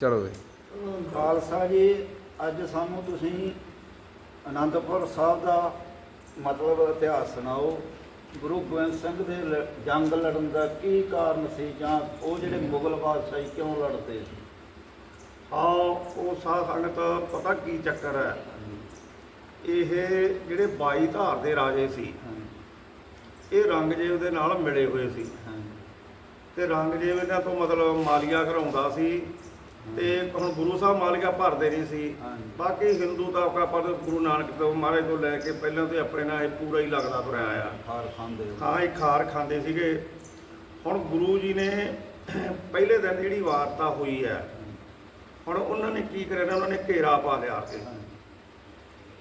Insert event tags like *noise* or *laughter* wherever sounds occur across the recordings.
ਚਲੋ ਜੀ ਖਾਲਸਾ ਜੀ ਅੱਜ ਸਾਨੂੰ ਤੁਸੀਂ ਆਨੰਦਪੁਰ ਸਾਹਿਬ ਦਾ ਮਤਲਬ ਇਤਿਹਾਸ ਸੁਣਾਓ। ਗੁਰੂ ਗੋਬਿੰਦ ਸਿੰਘ ਦੇ ਲ- ਜੰਗ ਲੜਨ ਦਾ ਕੀ ਕਾਰਨ ਸੀ ਜਾਂ ਉਹ ਜਿਹੜੇ ਮੁਗਲ ਬਾਦਸ਼ਾਹੀ ਕਿਉਂ ਲੜਦੇ ਸੀ? ਹਾਂ ਉਹ ਸਾਧ ਸੰਗਤ ਪਤਾ ਕੀ ਚੱਕਰ ਹੈ? ਇਹ ਜਿਹੜੇ 22 ਧਾਰ ਦੇ ਰਾਜੇ ਸੀ ਇਹ ਰੰਗਜੇਬ ਦੇ ਨਾਲ ਮਿਲੇ ਹੋਏ ਸੀ। ਤੇ ਰੰਗਜੇਬ ਇਹਨਾਂ ਤੋਂ ਮਤਲਬ ਮਾਲੀਆ ਘਰਾਉਂਦਾ ਸੀ। ਤੇ ਹੁਣ ਗੁਰੂ ਸਾਹਿਬ ਮਾਲੀਆ ਭਰਦੇ ਨਹੀਂ ਸੀ। ਬਾਕੀ ਹਿੰਦੂ ਤਾਂ ਆਪਾਂ ਗੁਰੂ ਨਾਨਕ ਤੋਂ ਮਹਾਰਾਜ ਤੋਂ ਲੈ ਕੇ ਪਹਿਲਾਂ ਤੋਂ ਆਪਣੇ ਨਾਲ ਇਹ ਪੂਰਾ ਹੀ ਲੱਗਦਾ ਤੁਰਿਆ ਆ ਖਾਰ ਖਾਂਦੇ ਹਾਂ ਇਹ ਖਾਰ ਖਾਂਦੇ ਸੀਗੇ। ਹੁਣ ਗੁਰੂ ਜੀ ਨੇ ਪਹਿਲੇ ਦਿਨ ਜਿਹੜੀ ਵਾਰਤਾ ਹੋਈ ਹੈ ਹੁਣ ਉਹਨਾਂ ਨੇ ਕੀ ਕਰਿਆ ਉਹਨਾਂ ਨੇ ਘੇਰਾ ਪਾ ਲਿਆ ਕੇ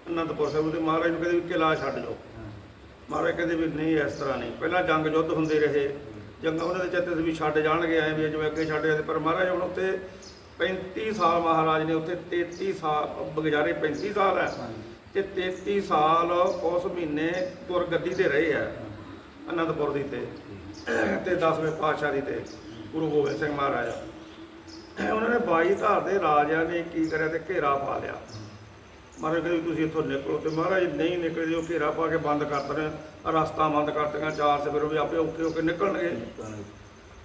ਅਨੰਦਪੁਰ ਸਾਹਿਬ ਦੇ ਮਹਾਰਾਜ ਨੂੰ ਕਹਿੰਦੇ ਵੀ ਕਿਲਾ ਛੱਡ ਜਾਓ। ਮਹਾਰਾਜ ਕਹਿੰਦੇ ਵੀ ਨਹੀਂ ਇਸ ਤਰ੍ਹਾਂ ਨਹੀਂ। ਪਹਿਲਾਂ ਜੰਗ ਯੁੱਧ ਹੁੰਦੇ ਰਹੇ। ਜੰਗ ਉਹਨਾਂ ਦੇ ਚਿੱਤੇ ਵੀ ਛੱਡ ਜਾਣਗੇ ਐ ਵੀ ਜਿਵੇਂ ਅੱਗੇ ਛੱਡ ਜਾਂਦੇ ਪਰ ਮਹਾਰਾਜ ਹੁਣ ਉੱਤੇ 35 ਸਾਲ ਮਹਾਰਾਜ ਨੇ ਉੱਥੇ 33 ਸਾਲ ਬਗਜਾਰੇ 35 ਸਾਲ ਹੈ ਤੇ 33 ਸਾਲ ਉਸ ਮਹੀਨੇ ਗੁਰਗੱਦੀ ਤੇ ਰਹੇ ਆ ਅਨੰਦਪੁਰ ਦੀ ਤੇ। ਤੇ 10ਵੇਂ ਪਾਤਸ਼ਾਹ ਦੀ ਤੇ ਗੁਰੂ ਗੋਬਿੰਦ ਸਿੰਘ ਮਹਾਰਾਜ। ਉਹਨਾਂ ਨੇ 22 ਧਾਰ ਦੇ ਰਾਜਿਆਂ ਨੇ ਕੀ ਕਰਿਆ ਤੇ ਘੇਰਾ ਪਾ ਲਿਆ। ਮਹਾਰਾਜ ਕਹਿੰਦੇ ਤੁਸੀਂ ਇੱਥੋਂ ਨਿਕਲੋ ਤੇ ਮਹਾਰਾਜ ਨਹੀਂ ਨਿਕਲੇ ਉਹ ਘੇਰਾ ਪਾ ਕੇ ਬੰਦ ਕਰ ਦੇਣ ਰਸਤਾ ਬੰਦ ਕਰ ਦੇਣਾ ਚਾਰ ਸਵੇਰ ਵੀ ਆਪੇ ਔਖੇ ਹੋ ਕੇ ਨਿਕਲਣਗੇ।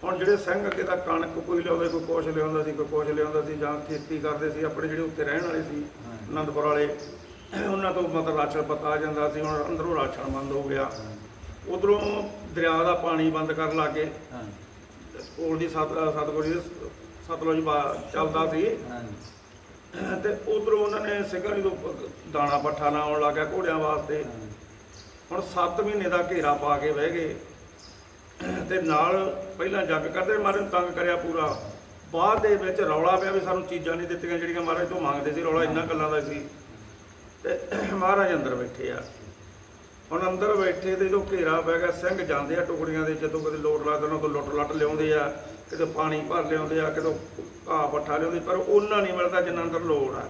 ਹੁਣ ਜਿਹੜੇ ਸਿੰਘ ਅੱਗੇ ਤਾਂ ਕਣਕ ਕੋਈ ਲਿਆਉਂਦਾ ਕੋਈ ਕੁਛ ਲਿਆਉਂਦਾ ਸੀ ਕੋਈ ਕੁਛ ਲਿਆਉਂਦਾ ਸੀ ਜਾਂ ਖੇਤੀ ਕਰਦੇ ਸੀ ਆਪਣੇ ਜਿਹੜੇ ਉੱਤੇ ਰਹਿਣ ਵਾਲੇ ਸੀ ਅਨੰਦਪੁਰ ਵਾਲੇ ਉਹਨਾਂ ਤੋਂ ਮਤਲਬ ਰਾਸ਼ਨ ਪਤਾ ਆ ਜਾਂਦਾ ਸੀ ਹੁਣ ਅੰਦਰੋਂ ਰਾਸ਼ਨ ਬੰਦ ਹੋ ਗਿਆ। ਉਧਰੋਂ ਦਰਿਆ ਦਾ ਪਾਣੀ ਬੰਦ ਕਰਨ ਲੱਗੇ। ਕੋਲ ਦੀ ਸਤ ਸਤਗੁਰੂ ਸਤਲੁਜ ਚੱਲਦਾ ਸੀ। ਤੇ ਉਧਰੋਂ ਉਹਨਾਂ ਨੇ ਸਿੰਘਾਂ ਨੂੰ ਦਾਣਾ ਪੱਠਾ ਨਾ ਆਉਣ ਲੱਗਾ ਘੋੜਿਆਂ ਵਾਸਤੇ ਹੁਣ 7 ਮਹੀਨੇ ਦਾ ਘੇਰਾ ਪਾ ਕੇ ਬਹਿ ਗਏ। ਤੇ ਨਾਲ ਪਹਿਲਾਂ ਜੱਗ ਕਰਦੇ, ਮਹਾਰਾਜ ਨੂੰ ਤੰਗ ਕਰਿਆ ਪੂਰਾ। ਬਾਅਦ ਦੇ ਵਿੱਚ ਰੌਲਾ ਪਿਆ ਵੀ ਸਾਨੂੰ ਚੀਜ਼ਾਂ ਨਹੀਂ ਦਿੱਤੀਆਂ ਜਿਹੜੀਆਂ ਮਹਾਰਾਜ ਤੋਂ ਮੰਗਦੇ ਸੀ, ਰੌਲਾ ਇੰਨਾ ਗੱਲਾਂ ਦਾ ਸੀ। ਤੇ ਮਹਾਰਾਜ ਅੰਦਰ ਬੈਠੇ ਆ। ਹੁਣ ਅੰਦਰ ਬੈਠੇ ਤੇ ਜੋ ਘੇਰਾ ਪੈ ਗਿਆ, ਸਿੰਘ ਜਾਂਦੇ ਆ ਟੁਕੜੀਆਂ ਦੇ, ਜਦੋਂ ਕਦੇ ਲੋਟ ਲੱਗਦਾ ਉਹਨਾਂ ਤੋਂ ਲੁੱਟ ਲੱਟ ਲਿਆਉਂਦੇ ਆ, ਕਿਤੇ ਪਾਣੀ ਭਰ ਲਿਆਉਂਦੇ ਆ, ਕਿਤੇ ਘਾਹ ਪੱਠਾ ਲਿਆਉਂਦੇ ਪਰ ਉਹਨਾਂ ਨਹੀਂ ਮਿਲਦਾ ਜਿੰਨਾ ਅੰਦਰ ਲੋੜ ਆ।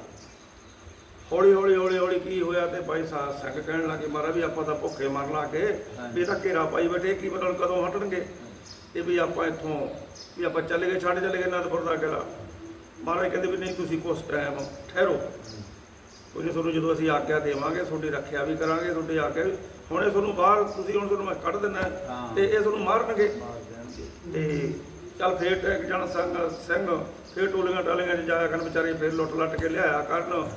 ਹੌਲੀ ਹੌਲੀ ਹੌਲੀ ਹੌਲੀ ਕੀ ਹੋਇਆ ਤੇ ਭਾਈ ਸਾਹਿਬ ਸਿੰਘ ਕਹਿਣ ਲੱਗੇ ਮਾਰਾ ਵੀ ਆਪਾਂ ਤਾਂ ਭੁੱਖੇ ਮਰਨ ਲੱਗੇ ਵੀ ਇਹ ਤਾਂ ਘੇਰਾ ਪਾਈ ਬੈਠੇ ਕੀ ਹੁਣ ਕਦੋਂ ਹਟਣਗੇ? ਤੇ ਵੀ ਆਪਾਂ ਇੱਥੋਂ ਵੀ ਆਪਾਂ ਚੱਲੇ ਗਏ ਛੱਡ ਚੱਲੇ ਗਏ ਅਨੰਦਪੁਰ ਦਾ ਕਿਲਾ ਮਹਾਰਾਜ ਕਹਿੰਦੇ ਵੀ ਨਹੀਂ ਤੁਸੀਂ ਕੁਛ ਟਾਈਮ ਠਹਿਰੋ। ਕੋਈ ਨਹੀਂ ਤੁਹਾਨੂੰ ਜਦੋਂ ਅਸੀਂ ਆਗਿਆ ਦੇਵਾਂਗੇ ਤੁਹਾਡੀ ਰੱਖਿਆ ਵੀ ਕਰਾਂਗੇ ਤੁਹਾਡੀ ਆਗਿਆ ਵੀ ਹੁਣ ਇਹ ਤੁਹਾਨੂੰ ਬਾਹਰ ਤੁਸੀਂ ਹੁਣ ਤੁਹਾਨੂੰ ਮੈਂ ਕੱਢ ਦਿੰਦਾ। ਤੇ ਇਹ ਤੁਹਾਨੂੰ ਮਾਰਨਗੇ। ਮਾਰ ਤੇ ਚੱਲ ਫੇਰ ਟੈਕ ਜਣ ਸੰਗ ਸਿੰਘ ਫੇਰ ਟੋਲੀਆਂ ਟਾਲੀਆਂ 'ਚ ਜਾਇਆ ਕਰਨ ਵਿਚਾਰੇ ਫੇਰ ਲੁੱਟ ਲੱਟ ਕੇ ਲਿਆਇਆ ਕਰਨ।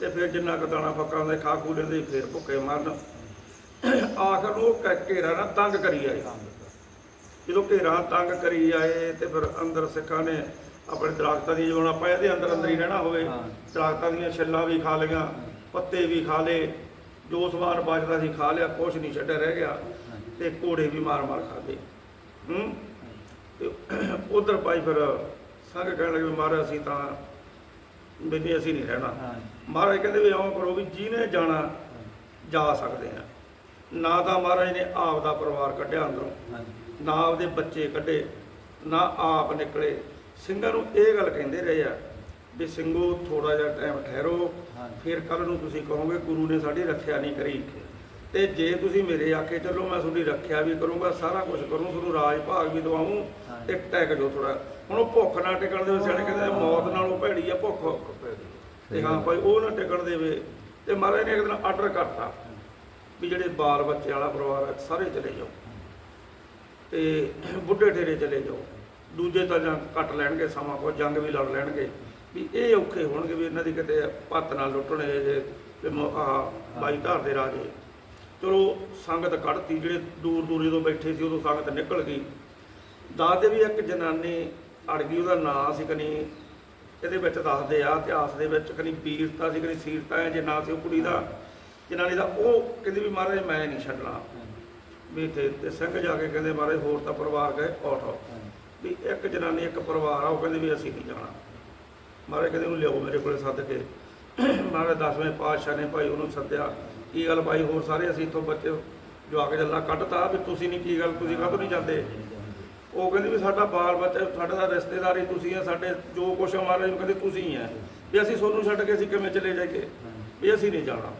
ਤੇ ਫੇਰ ਜਿੰਨਾ ਕੁ ਦਾਣਾ ਫੱਕਾ ਹੁੰਦੇ ਖਾ ਖੂ ਲੈਂਦੇ ਫੇਰ ਭੁੱਖੇ ਮਰਨ। ਆਖਰ ਨੂੰ ਉਹ ਘੇਰਾ ਨਾ ਤੰਗ ਕਰੀ ਆਏ। ਜਦੋਂ ਘੇਰਾ ਤੰਗ ਕਰੀ ਆਏ ਤੇ ਫਿਰ ਅੰਦਰ ਸਿੱਖਾਂ ਨੇ ਆਪਣੇ ਦਰਖਤਾਂ ਦੀ ਜਿਵੇਂ ਆਪਾਂ ਇਹਦੇ ਅੰਦਰ ਅੰਦਰ ਹੀ ਰਹਿਣਾ ਹੋਵੇ। ਦਰਖਤਾਂ ਦੀਆਂ ਛਿੱਲਾਂ ਵੀ ਖਾ ਲਈਆਂ ਪੱਤੇ ਵੀ ਖਾ ਲਏ ਜੋ ਸਮਾਨ ਬਚਦਾ ਸੀ ਖਾ ਲਿਆ ਕੁਛ ਨਹੀਂ ਛੱਡਿਆ ਰਹਿ ਗਿਆ। ਤੇ ਘੋੜੇ ਵੀ ਮਾਰ ਮਾਰ ਖਾਦੇ ਹੂੰ? ਤੇ ਉਧਰ ਭਾਈ ਫਿਰ ਸਾਰੇ ਕਹਿਣ ਲੱਗੇ ਮਹਾਰਾਜ ਅਸੀਂ ਤਾਂ ਬਿੰਨੇ ਅਸੀਂ ਨਹੀਂ ਰਹਿਣਾ। ਮਹਾਰਾਜ ਕਹਿੰਦੇ ਵੀ ਇਉਂ ਕਰੋ ਵੀ ਜਿਹਨੇ ਜਾਣਾ ਜਾ ਸਕਦੇ ਆ ਨਾ ਤਾਂ ਮਹਾਰਾਜ ਨੇ ਆਪ ਦਾ ਪਰਿਵਾਰ ਕੱਢਿਆ ਅੰਦਰੋਂ ਨਾ ਆਪਦੇ ਬੱਚੇ ਕੱਢੇ ਨਾ ਆਪ ਨਿਕਲੇ। ਸਿੰਘਾਂ ਨੂੰ ਇਹ ਗੱਲ ਕਹਿੰਦੇ ਰਹੇ ਆ ਵੀ ਸਿੰਘੋ ਥੋੜਾ ਜਿਹਾ ਟਾਈਮ ਠਹਿਰੋ। ਫਿਰ ਕੱਲ ਨੂੰ ਤੁਸੀਂ ਕਹੋਗੇ ਗੁਰੂ ਨੇ ਸਾਡੀ ਰੱਖਿਆ ਨਹੀਂ ਕਰੀ। ਤੇ ਜੇ ਤੁਸੀਂ ਮੇਰੇ ਆਖੇ ਚੱਲੋ ਮੈਂ ਤੁਹਾਡੀ ਰੱਖਿਆ ਵੀ ਕਰੂੰਗਾ ਸਾਰਾ ਕੁਝ ਕਰੂੰ ਤੁਹਾਨੂੰ ਰਾਜ ਭਾਗ ਵੀ ਦਵਾਉਂ। ਤੇ ਟੈਕ ਜੋ ਥੋੜਾ ਹੁਣ ਉਹ ਭੁੱਖ ਨਾ ਟਿਕਣ ਦੇ ਸਿਆਣੇ ਕਹਿੰਦੇ ਆ, ਮੌਤ ਨਾਲੋਂ ਭੈੜੀ ਆ ਭੁੱਖ ਤੇ ਹਾਂ ਭਾਈ, ਉਹ ਨਾ ਟਿਕਣ ਦੇਵੇ। ਤੇ ਮਹਾਰਾਜ ਨੇ ਇੱਕ ਦਿਨ ਆਰਡਰ ਕਰਤਾ ਵੀ ਜਿਹੜੇ ਬਾਲ ਬੱਚੇ ਵਾਲਾ ਪਰਿਵਾਰ ਹੈ ਸਾਰੇ ਚਲੇ ਜਾਓ। ਤੇ ਬੁੱਢੇ ਠੇਰੇ ਚਲੇ ਜਾਓ। ਦੂਜੇ ਤਾਂ ਜਾਂ ਕੱਟ ਲੈਣਗੇ ਸਮਾਂ ਕੋ ਜੰਗ ਵੀ ਲੜ ਲੈਣਗੇ। ਵੀ ਇਹ ਔਖੇ ਹੋਣਗੇ ਵੀ ਇਹਨਾਂ ਦੀ ਕਿਤੇ ਪੱਤ ਨਾਲ ਲੁੱਟਣੇ ਜੇ, ਤੇ ਮ- ਆਹ ਬਾਈ ਧਾਰ ਦੇ ਰਾਜੇ। ਚਲੋ, ਸੰਗਤ ਕੱਢਤੀ, ਜਿਹੜੇ ਦੂਰ ਦੂਰ ਜਦੋਂ ਬੈਠੇ ਸੀ, ਉਦੋਂ ਸੰਗਤ ਨਿਕਲ ਗਈ। ਦੱਸਦੇ ਵੀ ਇੱਕ ਜਨਾਨੀ ਅੜ ਗਈ, ਉਹਦਾ ਨਾਂ ਸੀ ਕਨੀ ਇਹਦੇ ਵਿੱਚ ਦੱਸਦੇ ਆ, ਇਤਿਹਾਸ ਦੇ ਵਿੱਚ ਕਨੀ ਵੀਰਤਾ ਸੀ ਕਨੀ ਸੀਰਤਾ ਹੈ, ਜੇ ਨਾ ਸੀ ਉਹ ਕੁੜੀ ਦਾ ਜਨਾਨੀ ਦਾ ਉਹ ਕਹਿੰਦੀ ਵੀ ਮਹਾਰਾਜ ਮੈਂ ਨਹੀਂ ਛੱਡਣਾ। ਵੀ ਇੱਥੇ ਤੇ ਸਿੰਘ ਜਾ ਕੇ ਕਹਿੰਦੇ ਮਹਾਰਾਜ ਹੋਰ ਤਾਂ ਪਰਿਵਾਰ ਗਏ ਆਟੋ ਵੀ ਇੱਕ ਜਨਾਨੀ, ਇੱਕ ਪਰਿਵਾਰ ਆ, ਉਹ ਕਹਿੰਦੇ ਵੀ ਅਸੀਂ ਨਹੀਂ ਜਾਣਾ। ਮਹਾਰਾਜ ਕਹਿੰਦੇ ਉਹਨੂੰ ਲਿਆਓ ਮੇਰੇ ਕੋਲੇ ਸੱਦ ਕੇ। ਮਹਾਰਾਜ ਦਸਵੇਂ ਪਾਤਸ਼ਾਹ ਨੇ ਭਾਈ ਉਹਨੂੰ ਸੱਦਿਆ, ਕੀ ਗੱਲ ਭਾਈ ਹੋਰ ਸਾਰੇ ਅਸੀਂ ਇੱਥੋਂ ਬੱਚੇ ਜਵਾਕ ਜੱਲਾ ਕੱਢਤਾ ਵੀ ਤੁਸੀਂ ਨਹੀਂ ਕੀ ਗੱਲ, ਤੁਸੀਂ ਕਾਹਤੋਂ ਨਹੀਂ ਜਾਂਦੇ? ਉਹ ਕਹਿੰਦੇ ਵੀ ਸਾਡਾ ਬਾਲ ਬੱਚਾ ਸਾਡਾ ਤਾਂ ਰਿਸ਼ਤੇਦਾਰੀ ਤੁਸੀਂ ਆ ਸਾਡੇ ਜੋ ਕੁਛ ਆ ਮਹਾਰਾਜ ਨੂੰ ਕਹਿੰਦੇ ਤੁਸੀਂ ਹੀ ਆ। ਵੀ ਅਸੀਂ ਤੁਹਾਨੂੰ ਛੱਡ ਕੇ ਅਸੀਂ ਕਿਵੇਂ ਚਲੇ ਜਾਈਏ? ਵੀ ਅਸੀਂ ਨਹੀਂ ਜਾਣਾ।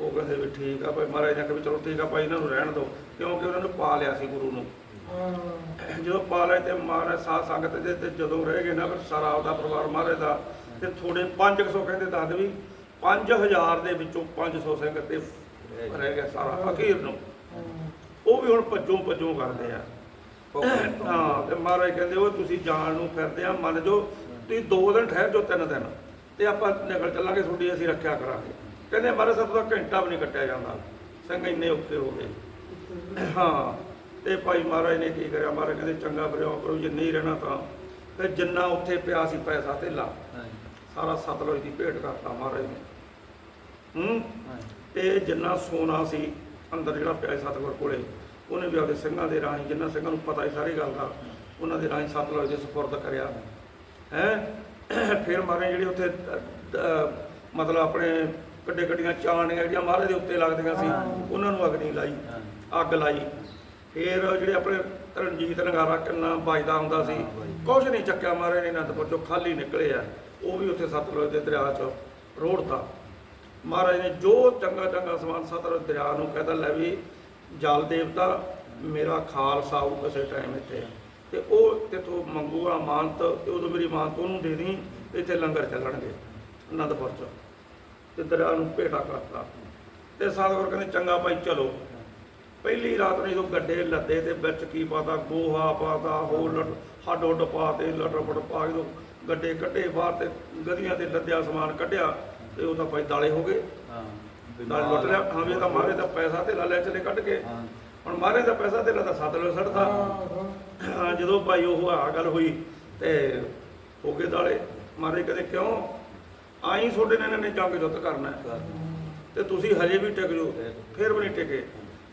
ਉਹ ਕਹਿੰਦੇ ਵੀ ਠੀਕ ਆ ਭਾਈ ਮਹਾਰਾਜ ਨੇ ਕਿਹਾ ਵੀ ਚਲੋ ਠੀਕ ਆ ਭਾਈ ਇਹਨਾਂ ਨੂੰ ਰਹਿਣ ਦਿਓ। ਕਿਉਂਕਿ ਉਹਨਾਂ ਨੂੰ ਪਾ ਲਿਆ ਸੀ ਗੁਰੂ ਨੂੰ। ਜਦੋਂ ਪਾ ਲਏ ਤੇ ਮਹਾਰਾਜ ਸਾਧ ਸੰਗਤ ਦੇ ਤੇ ਜਦੋਂ ਰਹਿ ਗਏ ਨਾ ਫਿਰ ਸਾਰਾ ਆਪਦਾ ਪਰਿਵਾਰ ਮਹਾਰਾਜ ਦਾ ਤੇ ਥੋੜੇ 500 ਕਹਿੰਦੇ ਦੱਸ ਵੀ 5000 ਦੇ ਵਿੱਚੋਂ 500 ਸਿੰਘ ਤੇ ਰਹਿ ਗਿਆ ਸਾਰਾ ਅਖੀਰ ਨੂੰ। ਉਹ ਵੀ ਹੁਣ ਭੱਜੋ ਭੱਜੋ ਕਰਦੇ ਆ। ਹਾਂ ਤੇ ਮਹਾਰਾਜ ਕਹਿੰਦੇ ਉਹ ਤੁਸੀਂ ਜਾਣ ਨੂੰ ਫਿਰਦੇ ਆ ਮੰਨ ਜੋ ਤੁਸੀਂ ਦੋ ਦਿਨ ਠਹਿਰ ਜੋ ਤਿੰਨ ਦਿਨ। ਤੇ ਆਪਾਂ ਨਿਕਲ ਚੱਲਾਂਗੇ ਤੁਹਾਡੀ ਅਸੀਂ ਰੱਖਿਆ ਕਰਾਂਗੇ। ਕਹਿੰਦੇ ਮਹਾਰਾਜ ਸਾਹਿਬ ਦਾ ਘੰਟਾ ਵੀ ਨਹੀਂ ਕੱਟਿਆ ਜਾਂਦਾ। ਸਿੰਘ ਇੰਨੇ ਔਖੇ ਹੋ ਗਏ। ਹਾਂ ਤੇ ਭਾਈ ਮਹਾਰਾਜ ਨੇ ਕੀ ਕਰਿਆ? ਮਹਾਰਾਜ ਕਹਿੰਦੇ ਚੰਗਾ ਬਰਿਓ ਕਰੋ ਜੇ ਨਹੀਂ ਰਹਿਣਾ ਤਾਂ। ਤੇ ਜਿੰਨਾ ਉੱਥੇ ਪਿਆ ਸੀ ਪੈਸਾ ਧੇਲਾ। ਸਾਰਾ ਸਤਲੁਜ ਦੀ ਭੇਟ ਕਰਤਾ ਮਹਾਰਾਜ ਨੇ। ਹੂੰ? ਤੇ ਜਿੰਨਾ ਸੋਨਾ ਸੀ ਅੰਦਰ ਜਿਹੜਾ ਪਿਆ ਸਤਿਗੁਰ ਕੋਲੇ ਉਹਨੇ ਵੀ ਆਪਦੇ ਸਿੰਘਾਂ ਦੇ ਰਾਹੀਂ ਜਿੰਨਾ ਸਿੰਘਾਂ ਨੂੰ ਪਤਾ ਸੀ ਸਾਰੀ ਗੱਲ ਦਾ ਉਹਨਾਂ ਦੇ ਰਾਹੀਂ ਸਤਿਗੁਰ ਦੇ ਸਪੁਰਦ ਕਰਿਆ। ਹੈ? ਫਿਰ ਮਾਰੇ ਜਿਹੜੇ ਉੱਥੇ ਮਤਲਬ ਆਪਣੇ ਕੱਡੇ ਕੱਡੀਆਂ ਚਾਣੀਆਂ ਜਿਹੜੀਆਂ ਮਹਾਰਾਜ ਦੇ ਉੱਤੇ ਲੱਗਦੀਆਂ ਸੀ ਉਹਨਾਂ ਨੂੰ ਅਗਨੀ ਲਾਈ। ਅੱਗ ਲਾਈ। ਫਿਰ ਜਿਹੜੇ ਆਪਣੇ ਰਣਜੀਤ ਨਗਾਰਾ ਕਿੰਨਾ ਵੱਜਦਾ ਹੁੰਦਾ ਸੀ ਕੁਝ ਨਹੀਂ ਚੱਕਿਆ ਮਹਾਰਾਜ ਨੇ ਅਨੰਦਪੁਰ ਚੋਂ ਖਾਲੀ ਨਿਕਲੇ ਆ। ਉਹ ਵੀ ਉੱਥੇ ਸਤਲੁਜ ਦੇ ਦਰਿਆ 'ਚ ਰੋੜਤਾ। ਮਹਾਰਾਜ ਨੇ ਜੋ ਚੰਗਾ ਚੰਗਾ ਸਮਾਨ ਸਤਲੁਜ ਦਰਿਆ ਨੂੰ ਕਹਿੰਦਾ ਲੈ ਵੀ ਜਲ ਦੇਵਤਾ ਮੇਰਾ ਖਾਲਸਾ ਆਊ ਕਿਸੇ ਟਾਈਮ ਇੱਥੇ ਤੇ ਉਹ ਤੇਥੋਂ ਮੰਗੂਗਾ ਮਾਨਤ, ਤੇ ਉਦੋਂ ਮੇਰੀ ਮਾਨਤ ਉਹਨੂੰ ਦੇ ਦੀ ਇੱਥੇ ਲੰਗਰ ਚੱਲਣਗੇ, ਅਨੰਦਪੁਰ ਚ। ਤੇ ਦਰਿਆ ਨੂੰ ਭੇਟਾ ਕਰਤਾ। ਤੇ ਸਤਿਗੁਰ ਕਹਿੰਦੇ, ਚੰਗਾ ਭਾਈ, ਚਲੋ। ਪਹਿਲੀ ਰਾਤ ਨੂੰ ਜਦੋਂ ਗੱਡੇ ਲੱਦੇ ਤੇ ਵਿੱਚ ਕੀ ਪਾਤਾ? ਗੋਹਾ ਪਾਤਾ, ਹੋਰ ਲੱਡ, ਹੱਡ ਉੱਡ ਪਾ ਤੇ ਲੱਟਰਪਟ ਪਾ ਕੇ ਗੱਡੇ ਕੱਢੇ ਬਾਹਰ ਤੇ ਗਲੀਆਂ ਤੇ ਲੱਦਿਆ ਸਮਾਨ ਕੱਢਿਆ, ਤੇ ਉਹ ਤਾਂ ਭਾਈ ਦਾਲੇ ਹੋ ਗਏ। ਨਾਲ ਲੁੱਟ ਲਿਆ ਹਾਂ ਵੀ ਇਹ ਤਾਂ ਮਾਰੇ ਦਾ ਪੈਸਾ ਤੇ ਲੈ ਚਲੇ ਕੱਢ ਕੇ। ਹੁਣ ਮਾਰੇ ਦਾ ਪੈਸਾ ਤੇ ਤਾਂ। ਸੱਤ ਲੋ ਸੜਦਾ ਜਦੋਂ ਭਾਈ ਉਹ ਆ ਗੱਲ ਹੋਈ ਤੇ ਹੋ ਗਏ ਦਾਲੇ ਮਾਰੇ ਕਦੇ ਕਿਉਂ? ਆਈ ਤੁਹਾਡੇ ਇਹਨਾਂ ਨੇ ਜੰਗ ਜੁੱਧ ਕਰਨਾ। ਤੇ ਤੁਸੀਂ ਹਜੇ ਵੀ ਟਿਕ ਜਾਓ ਫਿਰ ਵੀ ਨਹੀਂ ਟਿਕੇ।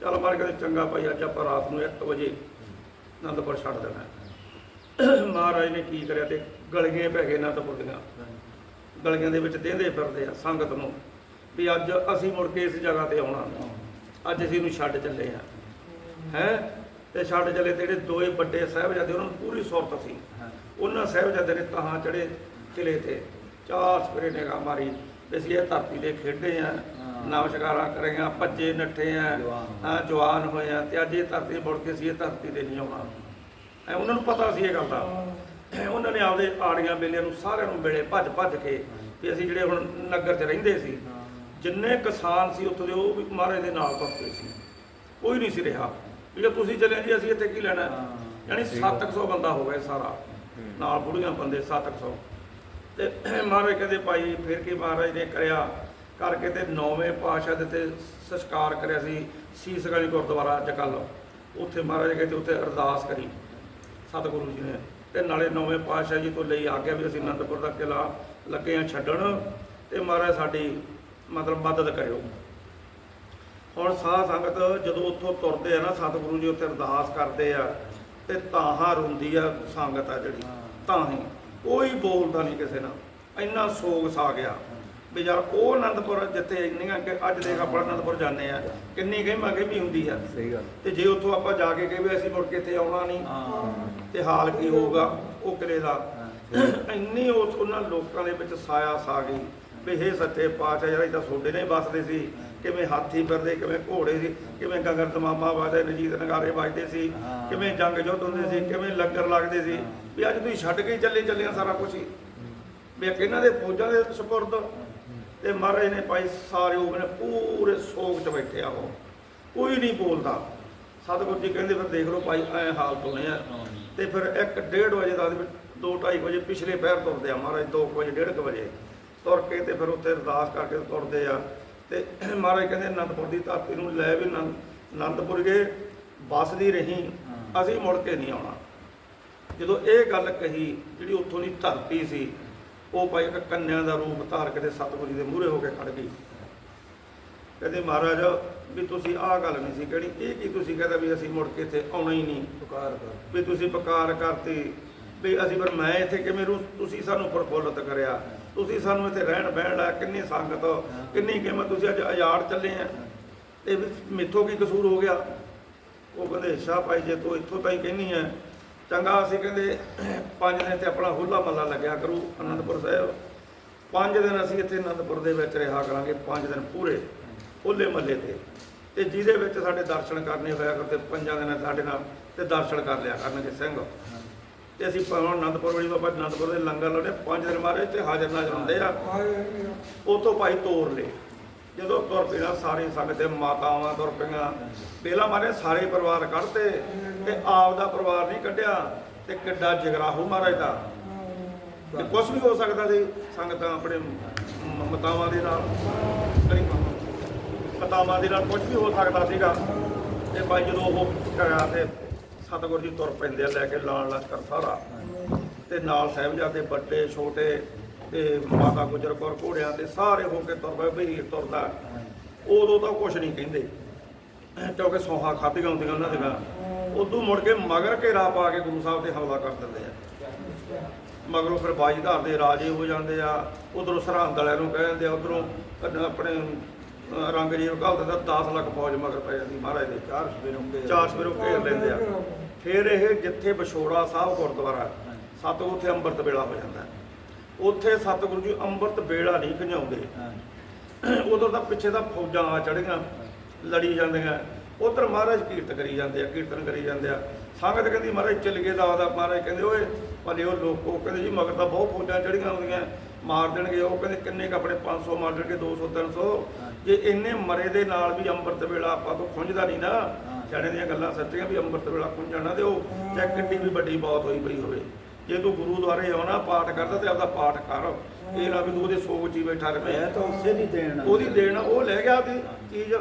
ਚਲ ਮਾਰੇ ਕਹਿੰਦੇ ਚੰਗਾ ਭਾਈ ਅੱਜ ਆਪਾਂ ਰਾਤ ਨੂੰ 1 ਵਜੇ ਅਨੰਦਪੁਰ ਛੱਡ ਦੇਣਾ। ਮਹਾਰਾਜ ਨੇ ਕੀ ਕਰਿਆ ਤੇ ਗਲੀਆਂ ਪੈ ਗਏ ਅਨੰਦਪੁਰ ਦੀਆਂ। ਗਲੀਆਂ ਦੇ ਵਿੱਚ ਦੇਂਦੇ ਫਿਰਦੇ ਆ ਸੰਗਤ ਨੂੰ। ਵੀ ਅੱਜ ਅਸੀਂ ਮੁੜ ਕੇ ਇਸ ਜਗ੍ਹਾ ਤੇ ਆਉਣਾ। ਅੱਜ ਅਸੀਂ ਇਹਨੂੰ ਛੱਡ ਚੱਲੇ ਆ ਹੈ? ਤੇ ਛੱਡ ਚੱਲੇ ਤੇ ਜਿਹੜੇ ਦੋਏ ਵੱਡੇ ਸਾਹਿਬਜ਼ਾਦੇ ਉਹਨਾਂ ਨੂੰ ਪੂਰੀ ਸੁਰਤ ਸੀ ਉਹਨਾਂ ਸਾਹਿਬਜ਼ਾਦੇ ਨੇ ਤਹਾਂ ਚੜੇ ਕਿਲੇ ਤੇ ਚਾਰ ਸਪਰੇ ਨਿਗਾਹ ਮਾਰੀ ਅਸੀਂ ਇਹ ਧਰਤੀ ਦੇ ਖੇਡੇ ਆ ਨਵ ਸ਼ਿਕਾਰਾਂ ਕਰੀਆਂ ਭੱਜੇ ਨੱਠੇ ਆ। ਹਾਂ ਜਵਾਨ ਹੋਏ ਆ ਤੇ ਅੱਜ ਇਹ ਧਰਤੀ ਮੁੜ ਕੇ ਅਸੀਂ ਇਹ ਧਰਤੀ ਤੇ ਨਹੀਂ ਆਉਣਾ। ਐ ਉਹਨਾਂ ਨੂੰ ਪਤਾ ਸੀ ਇਹ ਗੱਲ ਦਾ। ਉਹਨਾਂ ਨੇ ਆਪਦੇ ਆੜੀਆਂ ਬੇਲੀਆਂ ਨੂੰ ਸਾਰਿਆਂ ਨੂੰ ਮਿਲੇ ਭੱਜ ਭੱਜ ਕੇ ਵੀ ਅਸੀਂ ਜਿਹੜੇ ਹੁਣ ਨਗਰ 'ਚ ਰਹਿੰਦੇ ਸੀ ਜਿੰਨੇ ਕਿਸਾਨ ਸੀ ਉੱਥੋਂ ਦੇ ਉਹ ਵੀ ਮਹਾਰਾਜ ਦੇ ਨਾਲ ਤੁਰਦੇ ਸੀ। ਕੋਈ ਨਹੀਂ ਸੀ ਰਿਹਾ। ਵੀ ਜੇ ਤੁਸੀਂ ਚਲੇ ਜੀ ਅਸੀਂ ਇੱਥੇ ਕੀ ਲੈਣਾ? ਯਾਨੀ ਸਹੀ ਗੱਲ। 700 ਬੰਦਾ ਹੋ ਗਿਆ ਸਾਰਾ। ਨਾਲ ਬੁੜੀਆਂ ਬੰਦੇ 700 ਤੇ *clears throat* ਮਹਾਰਾਜ ਕਹਿੰਦੇ ਭਾਈ ਫਿਰ ਕੀ ਮਹਾਰਾਜ ਨੇ ਕਰਿਆ? ਕਰਕੇ ਤੇ ਨੌਵੇਂ ਪਾਤਸ਼ਾਹ ਦੇ ਤੇ ਸੰਸਕਾਰ ਕਰਿਆ ਸੀ ਸੀਸਗੰਜ ਗੁਰਦੁਆਰਾ ਅੱਜ ਕੱਲ ਉੱਥੇ ਮਹਾਰਾਜ ਕਹਿੰਦੇ ਉੱਥੇ ਅਰਦਾਸ ਕਰੀ ਸਤਿਗੁਰੂ ਜੀ ਨੇ। ਤੇ ਨਾਲੇ ਨੌਵੇਂ ਪਾਤਸ਼ਾਹ ਜੀ ਤੋਂ ਲਈ ਆਗਿਆ ਵੀ ਅਸੀਂ ਅਨੰਦਪੁਰ ਦਾ ਕਿਲਾ ਲੱਗੇ ਆ ਛੱਡਣ। ਤੇ ਮਹਾਰਾਜ ਸਾਡੀ ਮਤਲਬ ਮਦਦ ਕਰਿਓ। ਹੁਣ ਸਾਧ ਸੰਗਤ ਜਦੋਂ ਉੱਥੋਂ ਤੁਰਦੇ ਆ ਨਾ ਸਤਿਗੁਰੂ ਜੀ ਉੱਥੇ ਅਰਦਾਸ ਕਰਦੇ ਆ ਤੇ ਤਾਹਾਂ ਰੋਂਦੀ ਆ ਸੰਗਤ ਆ ਜਿਹੜੀ ਤਾਂ ਹੀ ਕੋਈ ਬੋਲਦਾ ਨਹੀਂ ਕਿਸੇ ਨਾਲ। ਇੰਨਾ ਸੋਗ ਸਾ ਗਿਆ। ਵੀ ਯਾਰ ਉਹ ਆਨੰਦਪੁਰ ਜਿੱਥੇ ਇੰਨੀਆਂ ਕਿ ਅੱਜ ਦੇਖ ਆਪਾਂ ਆਨੰਦਪੁਰ ਜਾਂਦੇ ਆ ਕਿੰਨੀ ਗਹਿਮਾ ਗਹਿਮੀ ਹੁੰਦੀ ਆ। ਸਹੀ ਗੱਲ। ਤੇ ਜੇ ਉੱਥੋਂ ਆਪਾਂ ਜਾ ਕੇ ਕਹੇ ਵੀ ਅਸੀਂ ਮੁੜ ਕੇ ਇੱਥੇ ਆਉਣਾ ਨਹੀਂ ਹਾਂ। ਤੇ ਹਾਲ ਕੀ ਹੋਊਗਾ? ਉਹ ਕਿਲੇ ਦਾ। ਇੰਨੀ ਉਸ ਉਹਨਾਂ ਲੋਕਾਂ ਦੇ ਵਿੱਚ ਸਾਇਆ ਸਾ ਗਈ। ਵੀ ਇਹ ਸੱਚੇ ਪਾਤਸ਼ਾਹ ਜਿਹੜਾ ਤਾਂ ਤੁਹਾਡੇ ਨੇ ਵੱਸਦੇ ਸੀ ਕਿਵੇਂ ਹਾਥੀ ਫਿਰਦੇ ਕਿਵੇਂ ਘੋੜੇ ਸੀ ਕਿਵੇਂ ਗੰਗਰ ਤਮਾਮਾ ਵੱਜਦੇ ਨਜੀਤ ਨਗਾਰੇ ਵੱਜਦੇ ਸੀ। ਕਿਵੇਂ ਜੰਗ ਜੁੱਧ ਹੁੰਦੇ ਸੀ ਕਿਵੇਂ ਲੰਗਰ ਲੱਗਦੇ ਸੀ। ਵੀ ਅੱਜ ਤੁਸੀਂ ਛੱਡ ਕੇ ਚੱਲੇ ਚੱਲੇ ਸਾਰਾ ਕੁਝ ਹੀ। ਵੀ ਇਹਨਾਂ ਦੇ ਫੌਜਾਂ ਦੇ ਸਪੁਰਦ ਤੇ ਮਹਾਰਾਜ ਨੇ ਭਾਈ ਸਾਰੇ ਉਹ ਨੇ ਪੂਰੇ ਸੋਗ ਚ ਬੈਠੇ ਆ ਉਹ। ਕੋਈ ਨਹੀਂ ਬੋਲਦਾ। ਸਤਿਗੁਰੂ ਜੀ ਕਹਿੰਦੇ ਫਿਰ ਦੇਖ ਲਓ ਭਾਈ ਐ ਹਾਲਤ ਹੋਣੇ ਆ। ਤੇ ਫਿਰ 1 1:30 ਵਜੇ ਦਾ 2 2:30 ਵਜੇ ਪਿਛਲੇ ਪੈਰ ਤੁਰਦੇ ਆ ਮਹਾਰਾਜ 2 ਵਜੇ 1:30 ਵਜੇ। ਤੁਰ ਕੇ ਤੇ ਫਿਰ ਉੱਥੇ ਅਰਦਾਸ ਕਰਕੇ ਤੁਰਦੇ ਆ। ਤੇ ਮਹਾਰਾਜ ਕਹਿੰਦੇ ਅਨੰਦਪੁਰ ਦੀ ਧਰਤੀ ਨੂੰ ਲੈ ਵੀ ਅਨੰਦ- ਅਨੰਦਪੁਰ ਗਏ ਬਸਦੀ ਰਹੀ। ਅਸੀਂ ਮੁੜ ਕੇ ਨਹੀਂ ਆਉਣਾ। ਜਦੋਂ ਇਹ ਗੱਲ ਕਹੀ ਜਿਹੜੀ ਉੱਥੋਂ ਦੀ ਧਰਤੀ ਸੀ ਉਹ ਭਾਈ ਇੱਕ ਕੰਨਿਆਂ ਦਾ ਰੂਪ ਧਾਰ ਕੇ ਤੇ ਸਤਿਗੁਰੂ ਜੀ ਦੇ ਮੂਹਰੇ ਹੋ ਕੇ ਖੜ ਗਈ। ਕਹਿੰਦੇ ਮਹਾਰਾਜ ਵੀ ਤੁਸੀਂ ਆਹ ਗੱਲ ਨਹੀਂ ਸੀ ਕਿਹੜੀ ਇਹ ਕੀ ਤੁਸੀਂ ਕਹਿੰਦਾ ਵੀ ਅਸੀਂ ਮੁੜ ਕੇ ਇੱਥੇ ਆਉਣਾ ਹੀ ਨਹੀਂ? ਪੁਕਾਰ ਕਰ। ਵੀ ਤੁਸੀਂ ਪਕਾਰ ਕਰਤੀ। ਵੀ ਅਸੀਂ ਫਿਰ ਮੈਂ ਇੱਥੇ ਕਿਵੇਂ ਰੂ ਤੁਸੀਂ ਸਾਨੂੰ ਪ੍ਰਫੁੱਲਤ ਕਰਿਆ। ਤੁਸੀਂ ਸਾਨੂੰ ਇੱਥੇ ਰਹਿਣ ਬਹਿਣ ਲਾ ਕਿੰਨੀ ਸੰਗਤ ਕਿੰਨੀ ਕੀਮਤ, ਤੁਸੀਂ ਅੱਜ ਆਜ਼ਾਦ ਚੱਲੇ ਆ। ਤੇ ਵੀ ਮੇਥੋਂ ਕੀ ਕਸੂਰ ਹੋ ਗਿਆ? ਉਹ ਕਹਿੰਦੇ, ਸ਼ਾਹ ਭਾਈ ਜੇ ਤੂੰ ਇੱਥੋਂ ਤਾਂ ਹੀ ਕਹਿੰਨੀ ਹੈ ਚੰਗਾ, ਅਸੀਂ ਕਹਿੰਦੇ, ਪੰਜ ਦਿਨ ਤੇ ਆਪਣਾ ਹੋਲਾ ਮੱਲਾ ਲੱਗਿਆ ਕਰੂ, ਅਨੰਦਪੁਰ ਸਾਹਿਬ। ਪੰਜ ਦਿਨ ਅਸੀਂ ਇੱਥੇ ਅਨੰਦਪੁਰ ਦੇ ਵਿੱਚ ਰਿਹਾ ਕਰਾਂਗੇ, ਪੰਜ ਦਿਨ ਪੂਰੇ ਹੋਲੇ ਮੱਲੇ ਤੇ। ਤੇ ਜਿਹਦੇ ਵਿੱਚ ਸਾਡੇ ਦਰਸ਼ਨ ਕਰਨੇ ਹੋਇਆ ਕਰਦੇ, ਪੰਜਾਂ ਦਿਨਾਂ ਸਾਡੇ ਨਾਲ ਤੇ ਦਰਸ਼ਨ ਕਰ ਲਿਆ ਕਰਨਗੇ ਸਿੰਘ। ਤੇ ਅਸੀਂ ਭਾਵੇਂ ਅਨੰਦਪੁਰ ਵਾਲੀ ਬਾਬਾ ਅਨੰਦਪੁਰ ਦੇ ਲੰਗਰ ਲਾਉਂਦੇ ਪੰਜ ਦਿਨ ਮਾਰੇ ਤੇ ਹਾਜ਼ਰ ਨਾਜ਼ਰ ਹੁੰਦੇ ਆ। ਉਤੋਂ ਭਾਈ ਤੋਰ ਲਏ। ਜਦੋਂ ਤੁਰ ਪਿਆ ਸਾਰੀ ਸੰਗਤ ਦੇ ਮਾਤਾਵਾਂ ਤੁਰ ਪਈਆਂ। ਪਹਿਲਾਂ ਮਾਰੇ ਸਾਰੇ ਪਰਿਵਾਰ ਕੱਢਤੇ ਤੇ ਆਪ ਦਾ ਪਰਿਵਾਰ ਨਹੀਂ ਕੱਢਿਆ ਤੇ ਕਿੱਡਾ ਜਗਰਾਹੂ ਮਹਾਰਾਜ ਦਾ। ਤੇ ਕੁਝ ਵੀ ਹੋ ਸਕਦਾ ਸੀ, ਸੰਗਤਾਂ ਆਪਣੇ ਮ- ਮਤਾਵਾਂ ਦੇ ਨਾਲ, ਕਰੀ ਮਤਾਵਾਂ ਦੇ ਨਾਲ ਕੁਝ ਵੀ ਹੋ ਸਕਦਾ ਸੀਗਾ। ਤੇ ਭਾਈ ਜਦੋਂ ਉਹ ਕਰਿਆ ਤੇ ਸਤਿਗੁਰੂ ਜੀ ਤੁਰ ਪੈਂਦੇ ਆ ਲੈ ਕੇ ਲਾਲ ਲਸ਼ਕਰ ਸਾਰਾ। ਤੇ ਨਾਲ ਸਾਹਿਬਜ਼ਾਦੇ ਵੱਡੇ, ਛੋਟੇ ਤੇ ਮਾਤਾ ਗੁਜਰ ਕੌਰ ਘੋੜਿਆਂ ਤੇ ਸਾਰੇ ਹੋ ਕੇ ਤੁਰ ਪਏ ਵੀ ਤੁਰਦਾ। ਉਦੋਂ ਤਾਂ ਕੁਝ ਨਹੀਂ ਕਹਿੰਦੇ। ਕਿਉਂਕਿ ਸੌਹਾ ਖਾਧੀਆਂ ਹੁੰਦੀਆਂ ਉਹਨਾਂ ਦੀਆਂ। ਉਦੋਂ ਮੁੜ ਕੇ ਮਗਰ ਘੇਰਾ ਪਾ ਕੇ ਗੁਰੂ ਸਾਹਿਬ ਤੇ ਹਮਲਾ ਕਰ ਦਿੰਦੇ ਆ। ਮਗਰੋਂ ਫਿਰ ਬਾਜੀਧਾਰ ਦੇ ਰਾਜੇ ਹੋ ਜਾਂਦੇ ਆ, ਉਧਰੋਂ ਸਰਹੰਦ ਵਾਲਿਆਂ ਨੂੰ ਕਹਿੰਦੇ ਆ, ਉਧਰੋਂ ਆਪਣੇ ਰੰਗਜੀਤ ਘਾਲ ਦਿੰਦਾ 10 ਲੱਖ ਫੌਜ ਮਗਰ ਪੈ ਜਾਂਦੀ ਮਹਾਰਾਜ ਦੇ ਚਾਰ ਸਵੇਰੋਂ ਕੇ ਚਾਰ ਸਵੇਰੋਂ ਘੇਰ ਲੈਂਦੇ ਆ। ਫਿਰ ਇਹ ਜਿੱਥੇ ਵਿਛੋੜਾ ਸਾਹਿਬ ਗੁਰਦੁਆਰਾ ਸਤਿਗੁਰੂ ਉੱਥੇ ਅੰਮ੍ਰਿਤ ਵੇਲਾ ਹੋ ਜਾਂਦਾ। ਉੱਥੇ ਸਤਿਗੁਰੂ ਜੀ ਅੰਮ੍ਰਿਤ ਵੇਲਾ ਨਹੀਂ ਖੰਜਾਉਂਦੇ ਉਦੋਂ ਤਾਂ ਪਿੱਛੇ ਤਾਂ ਫੌਜਾਂ ਆ ਚੜੀਆਂ ਲੜੀ ਜਾਂਦੀਆਂ। ਉਧਰ ਮਹਾਰਾਜ ਕੀਰਤ ਕਰੀ ਜਾਂਦੇ ਆ ਕੀਰਤਨ ਕਰੀ ਜਾਂਦੇ ਆ। ਸੰਗਤ ਕਹਿੰਦੀ ਮਹਾਰਾਜ ਚੱਲ ਗਏ ਦਾ ਦਾ ਮਹਾਰਾਜ ਕਹਿੰਦੇ ਓਏ ਭਲੇ ਉਹ ਲੋਕੋ ਕਹਿੰਦੇ ਜੀ ਮਗਰ ਤਾਂ ਬਹੁਤ ਫੌਜਾਂ ਚੜੀਆਂ ਹੁੰਦੀਆਂ। ਮਾਰ ਦੇਣਗੇ ਉਹ ਕਹਿੰਦੇ ਕਿੰਨੇ ਕੁ ਆਪਣੇ 500 ਮਾਰ ਦੇਣਗੇ 200 300 ਜੇ ਇੰਨੇ ਮਰੇ ਦੇ ਨਾਲ ਵੀ ਅੰਮ੍ਰਿਤ ਵੇਲਾ ਆਪਾਂ ਤੋਂ ਖੁੰਝਦਾ ਨਹੀਂ ਨਾ ਸਿਆਣੇ ਦੀਆਂ ਗੱਲਾਂ ਸੱਚੀਆਂ ਵੀ ਅੰਮ੍ਰਿਤ ਵੇਲਾ ਖੁੰਝਣਾ ਤੇ ਉਹ ਚਾਹੇ ਕਿੱਡੀ ਵੀ ਵੱਡੀ ਬਹੁਤ ਹੋਈ ਪਈ ਹੋਵੇ। ਜੇ ਤੂੰ ਗੁਰੂ ਦੁਆਰੇ ਆਉਣਾ ਪਾਠ ਕਰਦਾ ਤੇ ਆਪਦਾ ਪਾਠ ਕਰ। ਇਹ ਨਾ ਵੀ ਤੂੰ ਉਹਦੇ ਸੋਚ ਹੀ ਬੈਠਾ ਰਹੇ। ਮੈਂ ਤਾਂ ਉਸੇ ਦੀ ਦੇਣ। ਉਹਦੀ ਦੇਣ ਉਹ ਲੈ ਗਿਆ ਤੇ ਚੀਜ਼।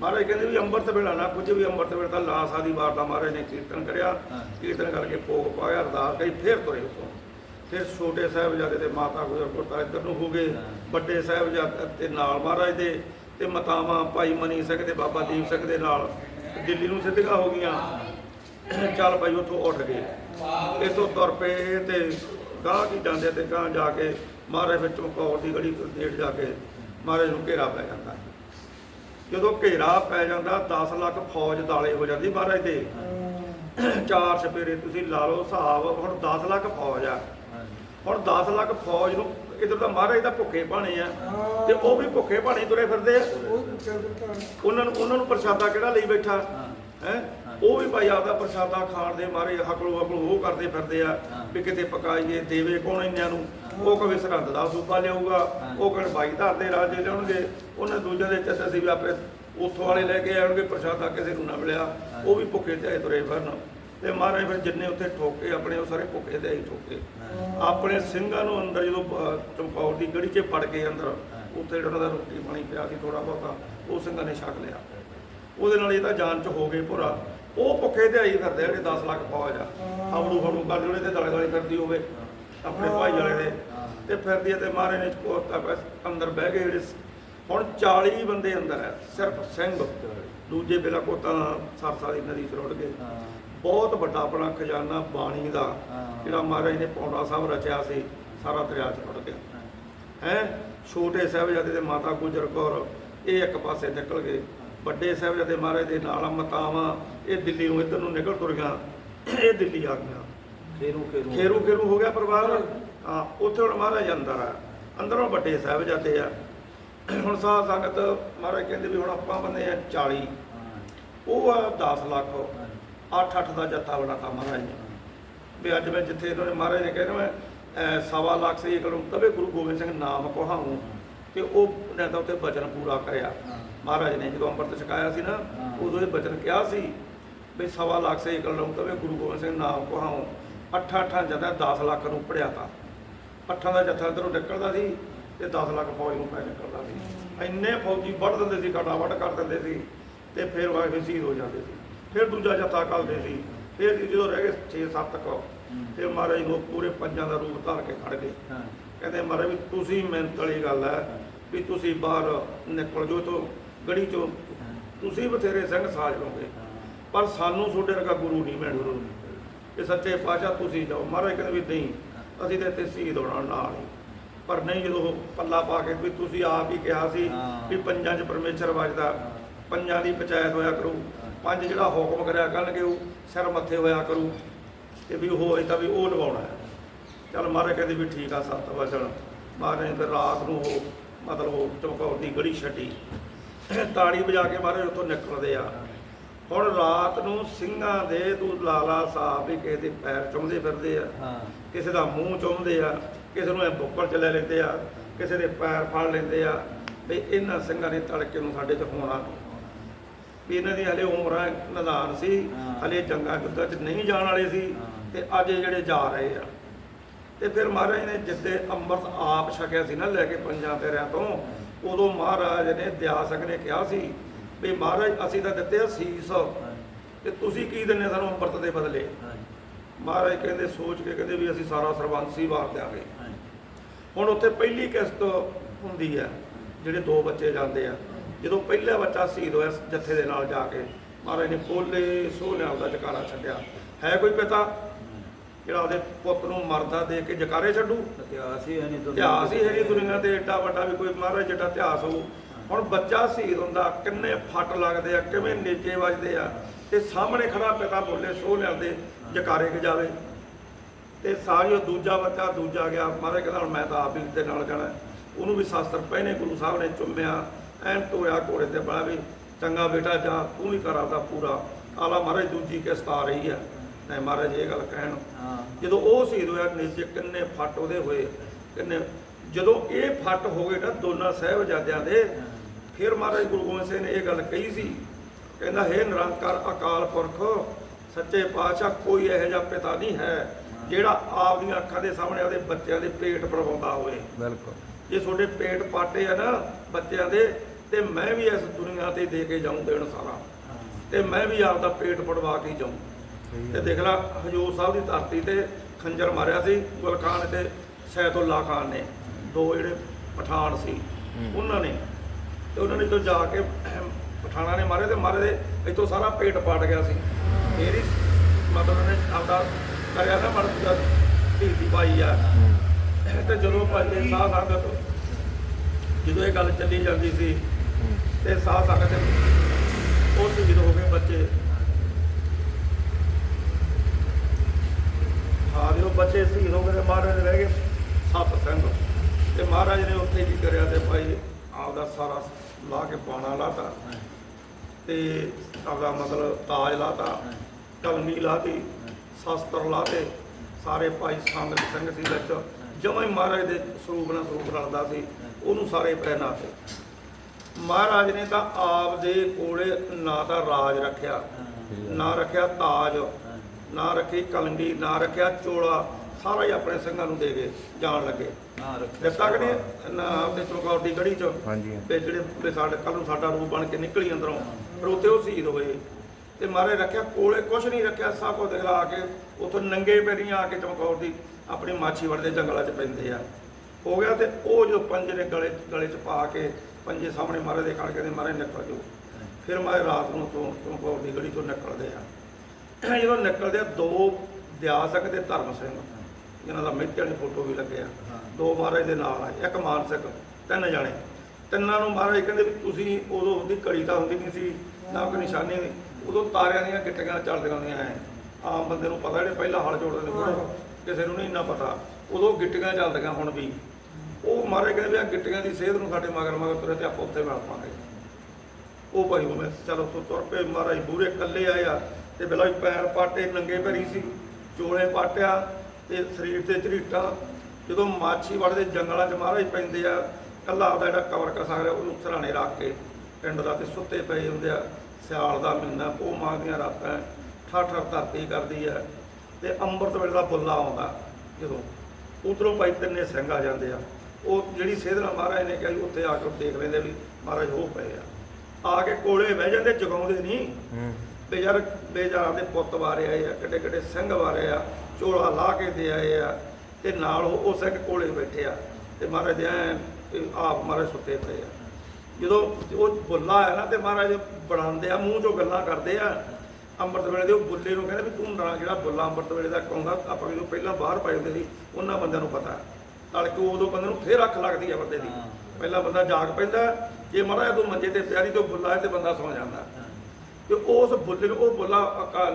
ਮਹਾਰਾਜ ਕਹਿੰਦੇ ਵੀ ਅੰਮ੍ਰਿਤ ਵੇਲਾ ਨਾ ਕੁਝ ਵੀ ਅੰਮ੍ਰਿਤ ਵੇਲਾ ਤਾਂ ਲਾਸ ਆਦੀ ਵਾਰ ਦਾ ਮਹਾਰਾਜ ਨੇ ਕੀਰਤਨ ਕਰਿਆ। ਕੀਰਤਨ ਕਰਕੇ ਭੋਗ ਪਾਇਆ ਅਰਦਾਸ ਕਰੀ ਫੇਰ ਤੁਰੇ ਉੱਥੋਂ। ਫਿਰ ਛੋਟੇ ਸਾਹਿਬਜ਼ਾਦੇ ਤੇ ਮਾਤਾ ਗੁਜਰ ਕੋਲ ਇੱਧਰ ਨੂੰ ਹੋ ਗਏ। ਵੱਡੇ ਸਾਹਿਬਜ਼ਾਦੇ ਤੇ ਨਾਲ ਮਹਾਰਾਜ ਦੇ ਤੇ ਮਤਾਵਾਂ ਭਾਈ ਮਨੀ ਸਿੰਘ ਤੇ ਬਾਬਾ ਦੀਪ ਸਿੰਘ ਦੇ ਨਾਲ ਦਿੱਲੀ ਨੂੰ ਸਿੱਧੀਆਂ ਹੋ ਗਈਆਂ। ਚੱਲ ਭਾਈ ਉੱਥੋਂ ਉੱਠ ਗਏ। ਇੱਥੋਂ ਤੁਰ ਪਏ ਤੇ ਗਾਂ ਕੀ ਜਾਂਦੇ ਤੇ ਗਾਂ ਜਾ ਕੇ ਮਹਾਰਾਜ ਵਿੱਚ ਚਮਕੌਰ ਦੀ ਗੜੀ ਨੇੜ ਜਾ ਕੇ ਮਹਾਰਾਜ ਨੂੰ ਘੇਰਾ ਪੈ ਜਾਂਦਾ। ਜਦੋਂ ਘੇਰਾ ਪੈ ਜਾਂਦਾ 10 ਲੱਖ ਫੌਜ ਦਾਲੇ ਹੋ ਜਾਂਦੀ ਮਹਾਰਾਜ ਦੇ। ਚਾਰ ਛਪੇਰੇ ਤੁਸੀਂ ਲਾ ਲਓ ਹਿਸਾਬ ਹੁਣ 10 ਲੱਖ ਫੌਜ ਆ। ਹੁਣ 10 ਲੱਖ ਫੌਜ ਨੂੰ ਇਧਰ ਤਾਂ ਮਹਾਰਾਜ ਦਾ ਭੁੱਖੇ ਭਾਣੇ ਆ। ਤੇ ਉਹ ਵੀ ਭੁੱਖੇ ਭਾਣੇ ਤੁਰੇ ਫਿਰਦੇ ਆ। ਉਹਨਾਂ ਨੂੰ ਉਹਨਾਂ ਨੂੰ ਪ੍ਰਸ਼ਾਦਾ ਕਿਹੜਾ ਲਈ ਬੈਠਾ? ਹੈ। ਉਹ ਵੀ ਭਾਈ ਆਪਦਾ ਪ੍ਰਸ਼ਾਦਾ ਖਾਣ ਦੇ ਮਾਰੇ ਹਕਲੂ ਹਕਲੂ ਉਹ ਕਰਦੇ ਫਿਰਦੇ ਆ ਵੀ ਕਿਤੇ ਪਕਾਈਏ ਦੇਵੇ ਕੌਣ ਇੰਨਿਆਂ ਨੂੰ? ਉਹ ਕਵੇ ਸਰਹੰਦ ਦਾ ਸੂਬਾ ਲਿਆਊਗਾ। ਉਹ ਕਹਿਣ ਬਾਈ ਧਰ ਦੇ ਰਾਜੇ ਲਿਆਉਣਗੇ। ਉਹਨਾਂ ਦੂਜੇ ਦੇ ਚੱਤ ਅਸੀਂ ਵੀ ਆਪੇ ਉੱਥੋਂ ਵਾਲੇ ਲੈ ਕੇ ਆਉਣਗੇ ਪ੍ਰਸ਼ਾਦਾ ਕਿਸੇ ਨੂੰ ਨਾ ਮਿਲਿਆ। ਉਹ ਵੀ ਭੁੱਖੇ ਤੇ ਆਏ ਤੁਰੇ ਫਿਰਨ। ਤੇ ਮਹਾਰਾਜ ਫਿਰ ਜਿੰਨੇ ਉੱਥੇ ਠੋਕੇ ਆਪਣੇ ਉਹ ਸਾਰੇ ਭੁੱਖੇ ਤੇ ਆਈ ਠੋਕੇ। ਆਪਣੇ ਸਿੰਘਾਂ ਨੂੰ ਅੰਦਰ ਜਦੋਂ ਚਮਕੌਰ ਦੀ ਗੜੀ 'ਚ ਪੜ ਕੇ ਅੰਦਰ ਉੱਥੇ ਜਿਹੜਾ ਦਾ ਰੋਟੀ ਪਾਣੀ ਪਿਆ ਸੀ ਥੋੜਾ ਬਹੁਤਾ ਉਹ ਸਿੰਘਾਂ ਨੇ ਛਕ ਲਿਆ। ਉਹਦੇ ਨਾਲ ਇਹ ਤਾਂ ਜਾਨ ਚ ਹੋ ਗਏ ਭੁਰਾ। ਉਹ ਭੁੱਖੇ ਤੇ ਆਈ ਫਿਰਦੇ ਜਿਹੜੇ 10 ਲੱਖ ਫੌਜ ਆ। ਹਵੜੂ ਹਵੜੂ ਕਰ ਜਿਹੜੇ ਤੇ ਦਲੇ ਦਲੇ ਫਿਰਦੀ ਹੋਵੇ ਆਪਣੇ ਭਾਈ ਵਾਲੇ ਦੇ। ਤੇ ਫਿਰਦੀ ਤੇ ਮਾਰੇ ਨੇ ਕੋਤਾ ਅੰਦਰ ਬਹਿ ਗਏ ਜਿਹੜੇ ਹੁਣ 40 ਬੰਦੇ ਅੰਦਰ ਆ ਸਿਰਫ ਸਿੰਘ। ਦੂਜੇ ਬੇਲਾ ਕੋਤਾ ਸਰਸਾ ਦੀ ਨਦੀ ਚ ਰੁੜ ਗਏ। ਬਹੁਤ ਵੱਡਾ ਆਪਣਾ ਖਜ਼ਾਨਾ ਬਾਣੀ ਦਾ। ਜਿਹੜਾ ਮਹਾਰਾਜ ਨੇ ਪੌਂਡਾ ਸਾਹਿਬ ਰਚਿਆ ਸੀ ਸਾਰਾ ਦਰਿਆ ਚ ਰੁੜ ਗਿਆ। ਹੈ। ਛੋਟੇ ਸਾਹਿਬਜ਼ਾਦੇ ਤੇ ਮਾਤਾ ਗੁਜਰ ਕੌਰ ਇਹ ਇੱਕ ਪਾਸੇ ਨਿਕਲ ਗਏ। ਵੱਡੇ ਸਾਹਿਬਜ਼ਾਦੇ ਮਹਾਰਾਜ ਦੇ ਨਾਲ ਮਤਾਵਾਂ ਇਹ ਦਿੱਲੀ ਨੂੰ ਇੱਧਰ ਨੂੰ ਨਿਕਲ ਤੁਰ ਗਿਆ ਇਹ ਦਿੱਲੀ ਆ ਗਿਆ ਖੇਰੂ ਖੇਰੂ। ਖੇਰੂ ਖੇਰੂ ਹੋ ਗਿਆ ਪਰਿਵਾਰ। ਹਾਂ। ਉੱਥੇ ਹੁਣ ਮਹਾਰਾਜ ਅੰਦਰ ਆ। ਅੰਦਰੋਂ ਵੱਡੇ ਸਾਹਿਬਜ਼ਾਦੇ ਆ। ਹੁਣ ਸਾਧ ਸੰਗਤ ਮਹਾਰਾਜ ਕਹਿੰਦੇ ਵੀ ਹੁਣ ਆਪਾਂ ਬੰਦੇ ਆ 40 ਉਹ ਆ 10 ਲੱਖ। 8-8 ਦਾ ਜੱਥਾ ਬਣਾਤਾ ਮਹਾਰਾਜ ਨੇ। ਵੀ ਅੱਜ ਮੈਂ ਜਿੱਥੇ ਇਹਨਾਂ ਨੇ ਮਹਾਰਾਜ ਨੇ ਕਹਿੰਦੇ ਮੈਂ ਸਵਾ ਲੱਖ ਸੇ ਕਰੂੰ ਤਵੇ ਗੁਰੂ ਗੋਬਿੰਦ ਸਿੰਘ ਨਾਮ ਕਹਾਉਂ। ਤੇ ਉਹ ਨੇ ਤਾਂ ਉੱਥੇ ਬਚਨ ਪੂਰਾ ਕਰਿਆ। ਮਹਾਰਾਜ ਨੇ ਜਦੋਂ ਅੰਮ੍ਰਿਤ ਛਕਾਇਆ ਸੀ ਨਾ, ਉਦੋਂ ਇਹ ਬਚਨ ਕਿਹਾ ਸੀ ਵੀ ਸਵਾ ਲੱਖ ਸੇ ਕਰੂੰ ਤਵੇ ਗੁਰੂ ਗੋਬਿੰਦ ਸਿੰਘ ਨਾਮ ਕਹਾਉਂ। ਅੱਠਾਂ ਅੱਠਾਂ ਜਦਾ 10 ਲੱਖ ਨੂੰ ਪੜਿਆ ਤਾ। ਅੱਠਾਂ ਦਾ ਜੱਥਾ ਇੱਧਰੋਂ ਨਿਕਲਦਾ ਸੀ ਤੇ 10 ਲੱਖ ਫੌਜ ਨੂੰ ਪੈ ਨਿਕਲਦਾ ਸੀ। ਇੰਨੇ ਫੌਜੀ ਵੱਢ ਦਿੰਦੇ ਸੀ ਕਾਟਾ ਵੱਢ ਕਰ ਦਿੰਦੇ ਸੀ ਤੇ ਫਿਰ ਵਾਹਿਗੁਰੂ ਸ਼ਹੀਦ ਹੋ ਜਾਂਦੇ ਸੀ। ਫਿਰ ਦੂਜਾ ਜੱਥਾ ਕੱਲਦੇ ਸੀ। ਫਿਰ ਜਦੋਂ ਰਹਿ ਗਏ 6-7 ਕੋ ਫਿਰ ਮਹਾਰਾਜ ਨੂੰ ਪੂਰੇ ਪੰਜਾਂ ਦਾ ਰੂਪ ਧਾਰ ਕੇ ਖੜ ਗਏ। ਕਹਿੰਦੇ ਮਹਾਰਾਜ ਵੀ ਤੁਸੀਂ ਮਿਹਨਤ ਵਾਲੀ ਗੱਲ ਹੈ ਵੀ ਤੁਸੀਂ ਬਾਹਰ ਨਿਕਲ ਜੋ ਤੋਂ ਗੜੀ ਚੋਂ ਤੁਸੀਂ ਬਥੇਰੇ ਸਿੰਘ ਸਾਜ ਲਓਗੇ ਪਰ ਸਾਨੂੰ ਤੁਹਾਡੇ ਵਰਗਾ ਗੁਰੂ ਨਹੀਂ ਮਿਲਣਾ ਇਹ ਸੱਚੇ ਪਾਤਸ਼ਾਹ ਤੁਸੀਂ ਜਾਓ। ਮਹਾਰਾਜ ਕਹਿੰਦੇ ਵੀ ਨਹੀਂ ਅਸੀਂ ਤੇ ਇੱਥੇ ਸ਼ਹੀਦ ਹੋਣਾ ਨਾਲ ਹੀ। ਪਰ ਨਹੀਂ ਜਦੋਂ ਪੱਲਾ ਪਾ ਕੇ ਵੀ ਤੁਸੀਂ ਆਪ ਹੀ ਕਿਹਾ ਸੀ। ਵੀ ਪੰਜਾਂ 'ਚ ਪਰਮੇਸ਼ਰ ਵੱਜਦਾ ਪੰਜਾਂ ਦੀ ਪੰਚਾਇਤ ਹੋਇਆ ਕਰੂ। ਪੰਜ ਜਿਹੜਾ ਹੁਕਮ ਕਰਿਆ ਕਰਨਗੇ ਉਹ ਸਿਰ ਮੱਥੇ ਹੋਇਆ ਕਰੂ। ਤੇ ਵੀ ਉਹ ਇਹ ਤਾਂ ਵੀ ਉਹ ਲਵਾਉਣਾ ਹੈ। ਚਲ ਮਹਾਰਾਜ ਕਹਿੰਦੇ ਵੀ ਠੀਕ ਆ ਸੱਤ ਵਚਨ। ਮਹਾਰਾਜ ਫਿਰ ਰਾਤ ਨੂੰ ਉਹ ਮਤਲਬ ਉਹ ਚਮਕੌਰ ਦੀ ਗੜੀ ਛੱਡੀ। ਤਾੜੀ ਵਜਾ ਕੇ ਮਹਾਰਾਜ ਉੱਥੋਂ ਨਿਕਲਦੇ ਆ। ਹੁਣ ਰਾਤ ਨੂੰ ਸਿੰਘਾਂ ਦੇ ਤੂੰ ਲਾਲਾ ਸਾਹਿਬ ਵੀ ਕਿਸੇ ਦੇ ਪੈਰ ਚੁੰਮਦੇ ਫਿਰਦੇ ਆ। ਕਿਸੇ ਦਾ ਮੂੰਹ ਚੁੰਮਦੇ ਆ। ਕਿਸੇ ਨੂੰ ਇਹ ਬੁੱਕਲ ਚ ਲੈ ਲੈਂਦੇ ਆ। ਕਿਸੇ ਦੇ ਪੈਰ ਫੜ ਲੈਂਦੇ ਆ। ਵੀ ਇਹਨਾਂ ਸਿੰਘਾਂ ਨੇ ਤੜਕੇ ਨੂੰ ਸਾਡੇ ਚ ਹੋਣਾ। ਵੀ ਇਹਨਾਂ ਦੀ ਹਲੇ ਉਮਰਾਂ ਨਦਾਨ ਸੀ। ਹਲੇ ਜੰਗਾਂ ਯੁੱਧਾਂ ਚ ਨਹੀਂ ਜਾਣ ਵਾਲੇ ਸੀ। ਤੇ ਅੱਜ ਜਿਹੜੇ ਜਾ ਰਹੇ ਆ। ਤੇ ਫਿਰ ਮਹਾਰਾਜ ਨੇ ਜਿੱਦੇ ਅੰਮ੍ਰਿਤ ਆਪ ਛਕਿਆ ਸੀ ਨਾ ਲੈ ਕੇ ਪੰਜਾਂ ਤੇਰਿਆਂ ਤੋਂ ਉਦੋਂ ਮਹਾਰਾਜ ਨੇ ਦਿਆ ਸਿੰਘ ਨੇ ਕਿਹਾ ਸੀ ਵੀ ਮਹਾਰਾਜ ਅਸੀਂ ਤਾਂ ਦਿੱਤੇ ਆ ਸੀਸ ਤੇ ਤੁਸੀਂ ਕੀ ਦਿੰਦੇ ਸਾਨੂੰ ਅੰਮ੍ਰਿਤ ਦੇ ਬਦਲੇ? ਮਹਾਰਾਜ ਕਹਿੰਦੇ ਸੋਚ ਕੇ ਕਹਿੰਦੇ ਵੀ ਅਸੀਂ ਸਾਰਾ ਸਰਬੰਸੀ ਵਾਰ ਦਿਆਂਗੇ। ਹੁਣ ਉੱਥੇ ਪਹਿਲੀ ਕਿਸ਼ਤ ਹੁੰਦੀ ਹੈ ਜਿਹੜੇ ਦੋ ਬੱਚੇ ਜਾਂਦੇ ਆ। ਜਦੋਂ ਪਹਿਲਾ ਬੱਚਾ ਸ਼ਹੀਦ ਹੋਇਆ ਜੱਥੇ ਦੇ ਨਾਲ ਜਾ ਕੇ ਮਹਾਰਾਜ ਨੇ ਪੋਲੇ ਸੋਹਣਿਆ ਦਾ ਜਕਾਰਾ ਛੱਡਿਆ। ਹੈ ਕੋਈ ਪਿਤਾ? ਜਿਹੜਾ ਉਹਦੇ ਪੁੱਤ ਨੂੰ ਮਰਦਾ ਦੇ ਕੇ ਜਕਾਰੇ ਛੱਡੂ? ਇਤਿਹਾਸ ਹੀ ਹੈ ਨਹੀਂ ਇਤਿਹਾਸ ਹੀ ਹੈ ਨਹੀਂ ਦੁਨੀਆ ਤੇ ਏਡਾ ਵੱਡਾ ਵੀ ਕੋਈ ਮਹਾਰਾਜ ਜਿੱਡਾ ਇਤਿਹਾਸ ਹੋਊ। ਹੁਣ ਬੱਚਾ ਸ਼ਹੀਦ ਹੁੰਦਾ ਕਿੰਨੇ ਫੱਟ ਲੱਗਦੇ ਆ ਕਿਵੇਂ ਨੇਜੇ ਵੱਜਦੇ ਆ ਤੇ ਸਾਹਮਣੇ ਖੜਾ ਪਿਤਾ ਬੋਲੇ ਸੋਹ ਲਿਆਂਦੇ ਜਕਾਰੇ ਗਜਾਵੇ ਤੇ ਸਾਰਿਓ ਦੂਜਾ ਬੱਚਾ ਦੂਜਾ ਗਿਆ ਮਹਾਰਾਜ ਕਹਿੰਦਾ ਹੁਣ ਮੈਂ ਤਾਂ ਆਪ ਹੀ ਤੇ ਨਾਲ ਜਾਣਾ। ਉਹਨੂੰ ਵੀ ਸ਼ਾਸਤਰ ਪਹਿਨੇ ਗੁਰੂ ਸਾਹਿਬ ਨੇ ਚੁੰਮਿਆ। ਐਨ ਤੋਇਆ ਘੋੜੇ ਤੇ ਬੜਾ ਵੀ ਚੰਗਾ ਬੇਟਾ ਜਾ ਤੂੰ ਵੀ ਕਰ ਆਪਦਾ ਪੂਰਾ। ਆਲਾ ਮਹਾਰਾਜ ਦੂਜੀ ਕਿਸ਼ਤ ਆ ਰਹੀ ਆ ਮੈਂ ਮਹਾਰਾਜ ਇਹ ਗੱਲ ਕਹਿਣ ਹਾਂ। ਜਦੋਂ ਉਹ ਸ਼ਹੀਦ ਹੋਇਆ ਨੀਚੇ ਕਿੰਨੇ ਫੱਟ ਉਹਦੇ ਹੋਏ ਕਿੰਨੇ ਜਦੋਂ ਇਹ ਫੱਟ ਹੋ ਗਏ ਨਾ ਦੋਨਾਂ ਸਾਹਿਬਜ਼ਾਦਿਆਂ ਦੇ ਫਿਰ ਮਹਾਰਾਜ ਗੁਰੂ ਗੋਬਿੰਦ ਸਿੰਘ ਨੇ ਇਹ ਗੱਲ ਕਹੀ ਸੀ। ਕਹਿੰਦਾ ਹੈ ਨਿਰੰਕਾਰ ਅਕਾਲ ਪੁਰਖ ਸੱਚੇ ਪਾਤਸ਼ਾਹ ਕੋਈ ਇਹੋ ਜਿਹਾ ਪਿਤਾ ਨਹੀਂ ਹੈ ਜਿਹੜਾ ਆਪਦੀਆਂ ਅੱਖਾਂ ਦੇ ਸਾਹਮਣੇ ਉਹਦੇ ਬੱਚਿਆਂ ਦੇ ਪੇਟ ਪਰਵਾਉਂਦਾ ਹੋਵੇ। ਬਿਲਕੁਲ। ਜੇ ਤੁਹਾਡੇ ਪੇਟ ਪਾਟੇ ਆ ਨਾ ਬੱਚਿਆਂ ਦੇ ਤੇ ਮੈਂ ਵੀ ਇਸ ਦੁਨੀਆ ਤੇ ਦੇ ਕੇ ਜਾਊਂ ਦੇਣ ਸਾਰਾ। ਤੇ ਮੈਂ ਵੀ ਆਪਦਾ ਪੇਟ ਪੜਵਾ ਕੇ ਹੀ ਤੇ ਦੇਖ ਲਾ, ਹਜੂਰ ਸਾਹਿਬ ਦੀ ਧਰਤੀ ਤੇ ਖੰਜਰ ਮਾਰਿਆ ਸੀ ਗੁਲਖਾਨ ਤੇ ਸੈਦੁੱਲਾ ਖਾਨ ਨੇ। ਦੋ ਜਿਹੜੇ ਪਠਾਨ ਸੀ, ਉਹਨਾਂ ਨੇ। ਤੇ ਉਹਨਾਂ ਨੇ ਜਦੋਂ ਜਾ ਕੇ ਪਠਾਣਾ ਨੇ ਮਾਰੇ ਤੇ ਮਾਰੇ ਦੇ ਇੱਥੋਂ ਸਾਰਾ ਪੇਟ ਪਾਟ ਗਿਆ ਸੀ। ਫੇਰ ਹੀ ਮਤਲਬ ਨੇ ਆਪਦਾ ਕਰਿਆ ਨਾ ਮਰਦ ਦਾ, ਧੀ ਦੀ ਪਾਈ ਆ। ਤੇ ਜਦੋਂ ਭਾਈ ਸਾਹ ਸੰਗਤ ਜਦੋਂ ਇਹ ਗੱਲ ਚੱਲੀ ਜਾਂਦੀ ਸੀ ਤੇ ਸਾਹ ਸੰਗਤ ਉਹ ਸ਼ਹੀਦ ਹੋ ਗਏ ਬੱਚੇ। ਹਾਂ, ਜਦੋਂ ਬੱਚੇ ਸ਼ਹੀਦ ਹੋ ਗਏ ਤੇ ਮਹਾਰਾਜ ਦੇ ਰਹਿ ਗਏ ਸੱਤ ਸਿੰਘ। ਤੇ ਮਹਾਰਾਜ ਨੇ ਉੱਥੇ ਕੀ ਕਰਿਆ ਤੇ ਭਾਈ ਆਪਦਾ ਸਾਰਾ ਲਾ ਕੇ ਪਾਣਾ ਲਾਤਾ। ਤੇ ਆਪਦਾ ਮਤਲਬ ਤਾਜ ਲਾਤਾ ਕਲਮੀ ਲਾਤੀ, ਸ਼ਸਤਰ ਲਾਤੇ। ਸਾਰੇ ਭਾਈ ਸੰਗਤ ਸਿੰਘ ਸੀ ਵਿੱਚ। ਜਮਾਂ ਹੀ ਮਹਾਰਾਜ ਦੇ ਸਰੂਪ ਨਾਲ ਸਰੂਪ ਰਲਦਾ ਸੀ। ਉਹਨੂੰ ਸਾਰੇ ਪਹਿਨਾਤੇ ਮਹਾਰਾਜ ਨੇ ਤਾਂ ਆਪ ਦੇ ਕੋਲੇ ਨਾ ਤਾਂ ਰਾਜ ਰੱਖਿਆ ਨਾ ਰੱਖਿਆ ਤਾਜ ਨਾ ਰੱਖੀ ਕਲੰਗੀ ਨਾ ਰੱਖਿਆ ਚੋਲਾ ਸਾਰਾ ਹੀ ਆਪਣੇ ਸਿੰਘਾਂ ਨੂੰ ਦੇ ਕੇ ਜਾਣ ਲੱਗੇ। ਹਾਂ ਰੱਖਿਆ ਦਿੱਤਾ ਕਿ ਨਹੀਂ ਨਾ ਆਪਦੇ ਚਮਕੌਰ ਦੀ ਗੜੀ ਚ ਹਾਂਜੀ ਤੇ ਜਿਹੜੇ ਸਾਡੇ ਕੱਲ ਨੂੰ ਸਾਡਾ ਰੂਪ ਬਣ ਕੇ ਨਿਕਲੀ ਅੰਦਰੋਂ ਫਿਰ ਉੱਥੇ ਉਹ ਸ਼ਹੀਦ ਹੋਏ। ਤੇ ਮਾਰੇ ਰੱਖਿਆ ਕੋਲੇ ਕੁਛ ਨਹੀਂ ਰੱਖਿਆ ਸਭ ਕੋ ਦਿਖਲਾ ਆ ਕੇ ਉੱਥੋਂ ਨੰਗੇ ਪੈਰੀਂ ਆ ਕੇ ਚਮਕੌਰ ਦੀ ਆਪਣੀ ਮਾਛੀ ਵੜਦੇ ਜੰਗਲਾਂ 'ਚ ਪੈਂਦੇ ਆ। ਹੋ ਗਿਆ ਤੇ ਉਹ ਜੋ ਪੰਜੇ ਨੇ ਗਲੇ ਗਲੇ 'ਚ ਪਾ ਕੇ ਪੰਜੇ ਸਾਹਮਣੇ ਮਹਾਰਾਜ ਦੇ ਖੜ ਕੇ ਮਹਾਰਾਜ ਨਿਕਲ ਜਾਓ। ਫਿਰ ਮਹਾਰਾਜ ਰਾਤ ਨੂੰ ਤੋਂ ਚਮਕੌਰ ਦੀ ਗੜੀ 'ਚੋਂ ਨਿਕਲਦੇ ਆ। ਜਦੋਂ ਨਿਕਲਦੇ ਆ, ਦੋ ਦਿਆਸਕ ਸਕਦੇ ਧਰਮ ਸਿੰਘ ਜਿਹਨਾਂ ਦਾ ਮਿੱਟੀ ਦੀ ਫੋਟੋ ਵੀ ਲੱਗਿਆ ਹਾਂ। ਦੋ ਮਹਾਰਾਜ ਦੇ ਨਾਲ ਆਏ ਇੱਕ ਮਾਨਸਿਕ, ਤਿੰਨ ਜਾਣੇ। ਤਿੰਨਾਂ ਨੂੰ ਮਹਾਰਾਜ ਕਹਿੰਦੇ ਵੀ ਤੁਸੀਂ ਉਦੋਂ ਉਹਦੀ ਘੜੀ ਤਾਂ ਹੁੰਦੀ ਨਹੀਂ ਸੀ, ਨਾ ਕੋਈ ਨਿਸ਼ਾਨੀ ਉਦੋਂ ਤਾਰਿਆਂ ਦੀਆਂ ਗਿੱਟੀਆਂ ਚੱਲਦੀਆਂ ਹੁੰਦੀਆਂ ਐ। ਆਮ ਬੰਦੇ ਨੂੰ ਪਤਾ ਜਿਹੜੇ ਪਹਿਲਾਂ ਹਲ ਜੋੜਦੇ ਨੇ, ਕਿਸੇ ਨੂੰ ਨਹੀਂ ਇੰਨਾ ਪਤਾ। ਉਦੋਂ ਗਿੱਟੀਆਂ ਚੱਲਦੀਆਂ ਹੁਣ ਵੀ। ਉਹ ਮਹਾਰਾਜ ਕਹਿੰਦੇ ਵੀ ਆ ਗਿੱਟੀਆਂ ਦੀ ਸਿਹਤ ਨੂੰ ਸਾਡੇ ਮਗਰ ਮਗਰ ਤੁਰੇ ਤੇ ਆਪਾਂ ਉੱਥੇ ਮਿਲ ਪਾਂਗੇ। ਉਹ ਭਾਈ ਉਹ ਮੈਂ ਚਲੋ ਤੋਂ ਤੁਰ ਪਏ, ਮਹਾਰਾਜ ਬੂਰੇ ਕੱਲੇ ਆਏ ਆ ਤੇ ਬਿਲਾ ਪੈਰ ਪਾਟੇ, ਨੰਗੇ ਭਰੀ ਸੀ ਚੋਲੇ ਪਾਟਿਆ ਤੇ ਸਰੀਰ ਤੇ ਝਰੀਟਾਂ। ਜਦੋਂ ਮਾਛੀ ਵੜਦੇ ਜੰਗਲਾਂ 'ਚ ਮਹਾਰਾਜ ਪੈਂਦੇ ਆ, ਕੱਲਾ ਆਪਦਾ ਜਿਹੜਾ ਕਵਰ ਕਸਾ ਰਿਹਾ ਉਹਨੂੰ ਸਰਾਣੇ ਰੱਖ ਕੇ ਪਿੰਡ ਦਾ ਤੇ ਸੁੱਤੇ ਪਏ ਹੁੰਦੇ ਆ, ਸਿਆਲ ਦਾ ਮਹੀਨਾ ਪੋਹ ਮਾਂ ਦੀਆਂ ਰਾਤਾਂ ਠਾ ਠਾ ਧਰਤੀ ਕਰਦੀ ਆ ਤੇ ਅੰਮ੍ਰਿਤ ਵੇਲੇ ਦਾ ਬੁੱਲਾ ਆਉਂਦਾ ਜਦੋਂ। ਉਧਰੋਂ ਭਾਈ ਤਿੰਨੇ ਸਿੰਘ ਆ ਜਾਂਦੇ ਆ। ਉਹ ਜਿਹੜੀ ਸੇਧ ਨਾਲ ਮਹਾਰਾਜ ਨੇ ਕਿਹਾ ਉੱਥੇ ਆ ਕੇ ਦੇਖ ਲੈਂਦੇ ਵੀ ਮਹਾਰਾਜ ਹੋ ਪਏ ਆ। ਆ ਕੇ ਕੋਲੇ ਬਹਿ ਜਾਂਦੇ ਜਗਾਉਂਦੇ ਨਹੀਂ। ਹੂੰ। ਬੇਜਾਰ ਬੇਜਾਰ ਦੇ ਪੁੱਤ ਵਾਰੇ ਆਏ ਆ ਕਿੱਡੇ ਕਿੱਡੇ ਸਿੰਘ ਵਾਰੇ ਆ ਚੋਲਾ ਲਾ ਕੇ ਦੇ ਆਏ ਆ ਤੇ ਨਾਲ ਉਹ ਸਿੰਘ ਕੋਲੇ ਬੈਠੇ ਆ। ਤੇ ਮਹਾਰਾਜ ਐਂ ਤੇ ਆਪ ਮਹਾਰਾਜ ਸੁੱਤੇ ਪਏ ਆ। ਜਦੋਂ ਉਹ ਬੁੱਲਾ ਆਇਆ ਨਾ ਤੇ ਮਹਾਰਾਜ ਬਣਾਉਂਦੇ ਆ ਮੂੰਹ ਚੋਂ ਗੱਲਾਂ ਕਰਦੇ ਆ। ਅੰਮ੍ਰਿਤ ਵੇਲੇ ਦੇ ਉਹ ਬੁੱਲੇ ਨੂੰ ਕਹਿੰਦੇ ਵੀ ਤੂੰ ਜਿਹੜਾ ਬੁੱਲਾ ਅੰਮ੍ਰਿਤ ਵੇਲੇ ਦਾ ਕਹੂੰਗਾ ਆਪਾਂ ਜਦੋਂ ਪਹਿਲਾਂ ਬਾਹਰ ਪਾਏ ਹੁੰਦੇ ਸੀ ਉਹਨਾਂ ਬੰਦਿਆਂ ਨੂੰ ਪਤਾ। ਨਾਲ ਕਿ ਉਦੋਂ ਬੰਦੇ ਨੂੰ ਫੇਰ ਅੱਖ ਲੱਗਦੀ ਆ ਬੰਦੇ ਦੀ। ਪਹਿਲਾਂ ਬੰਦਾ ਜਾਗ ਪੈਂਦਾ ਜੇ ਮਹਾਰਾਜ ਤੂੰ ਮੰਜੇ ਤੇ ਪਿਆਰੀ ਤੋਂ ਬੁੱਲਾ ਤੇ ਬੰਦਾ ਸੌ ਜਾਂਦਾ। ਤੇ ਉਸ ਬੁੱਲੇ ਨੂੰ ਉਹ ਬੁੱਲਾ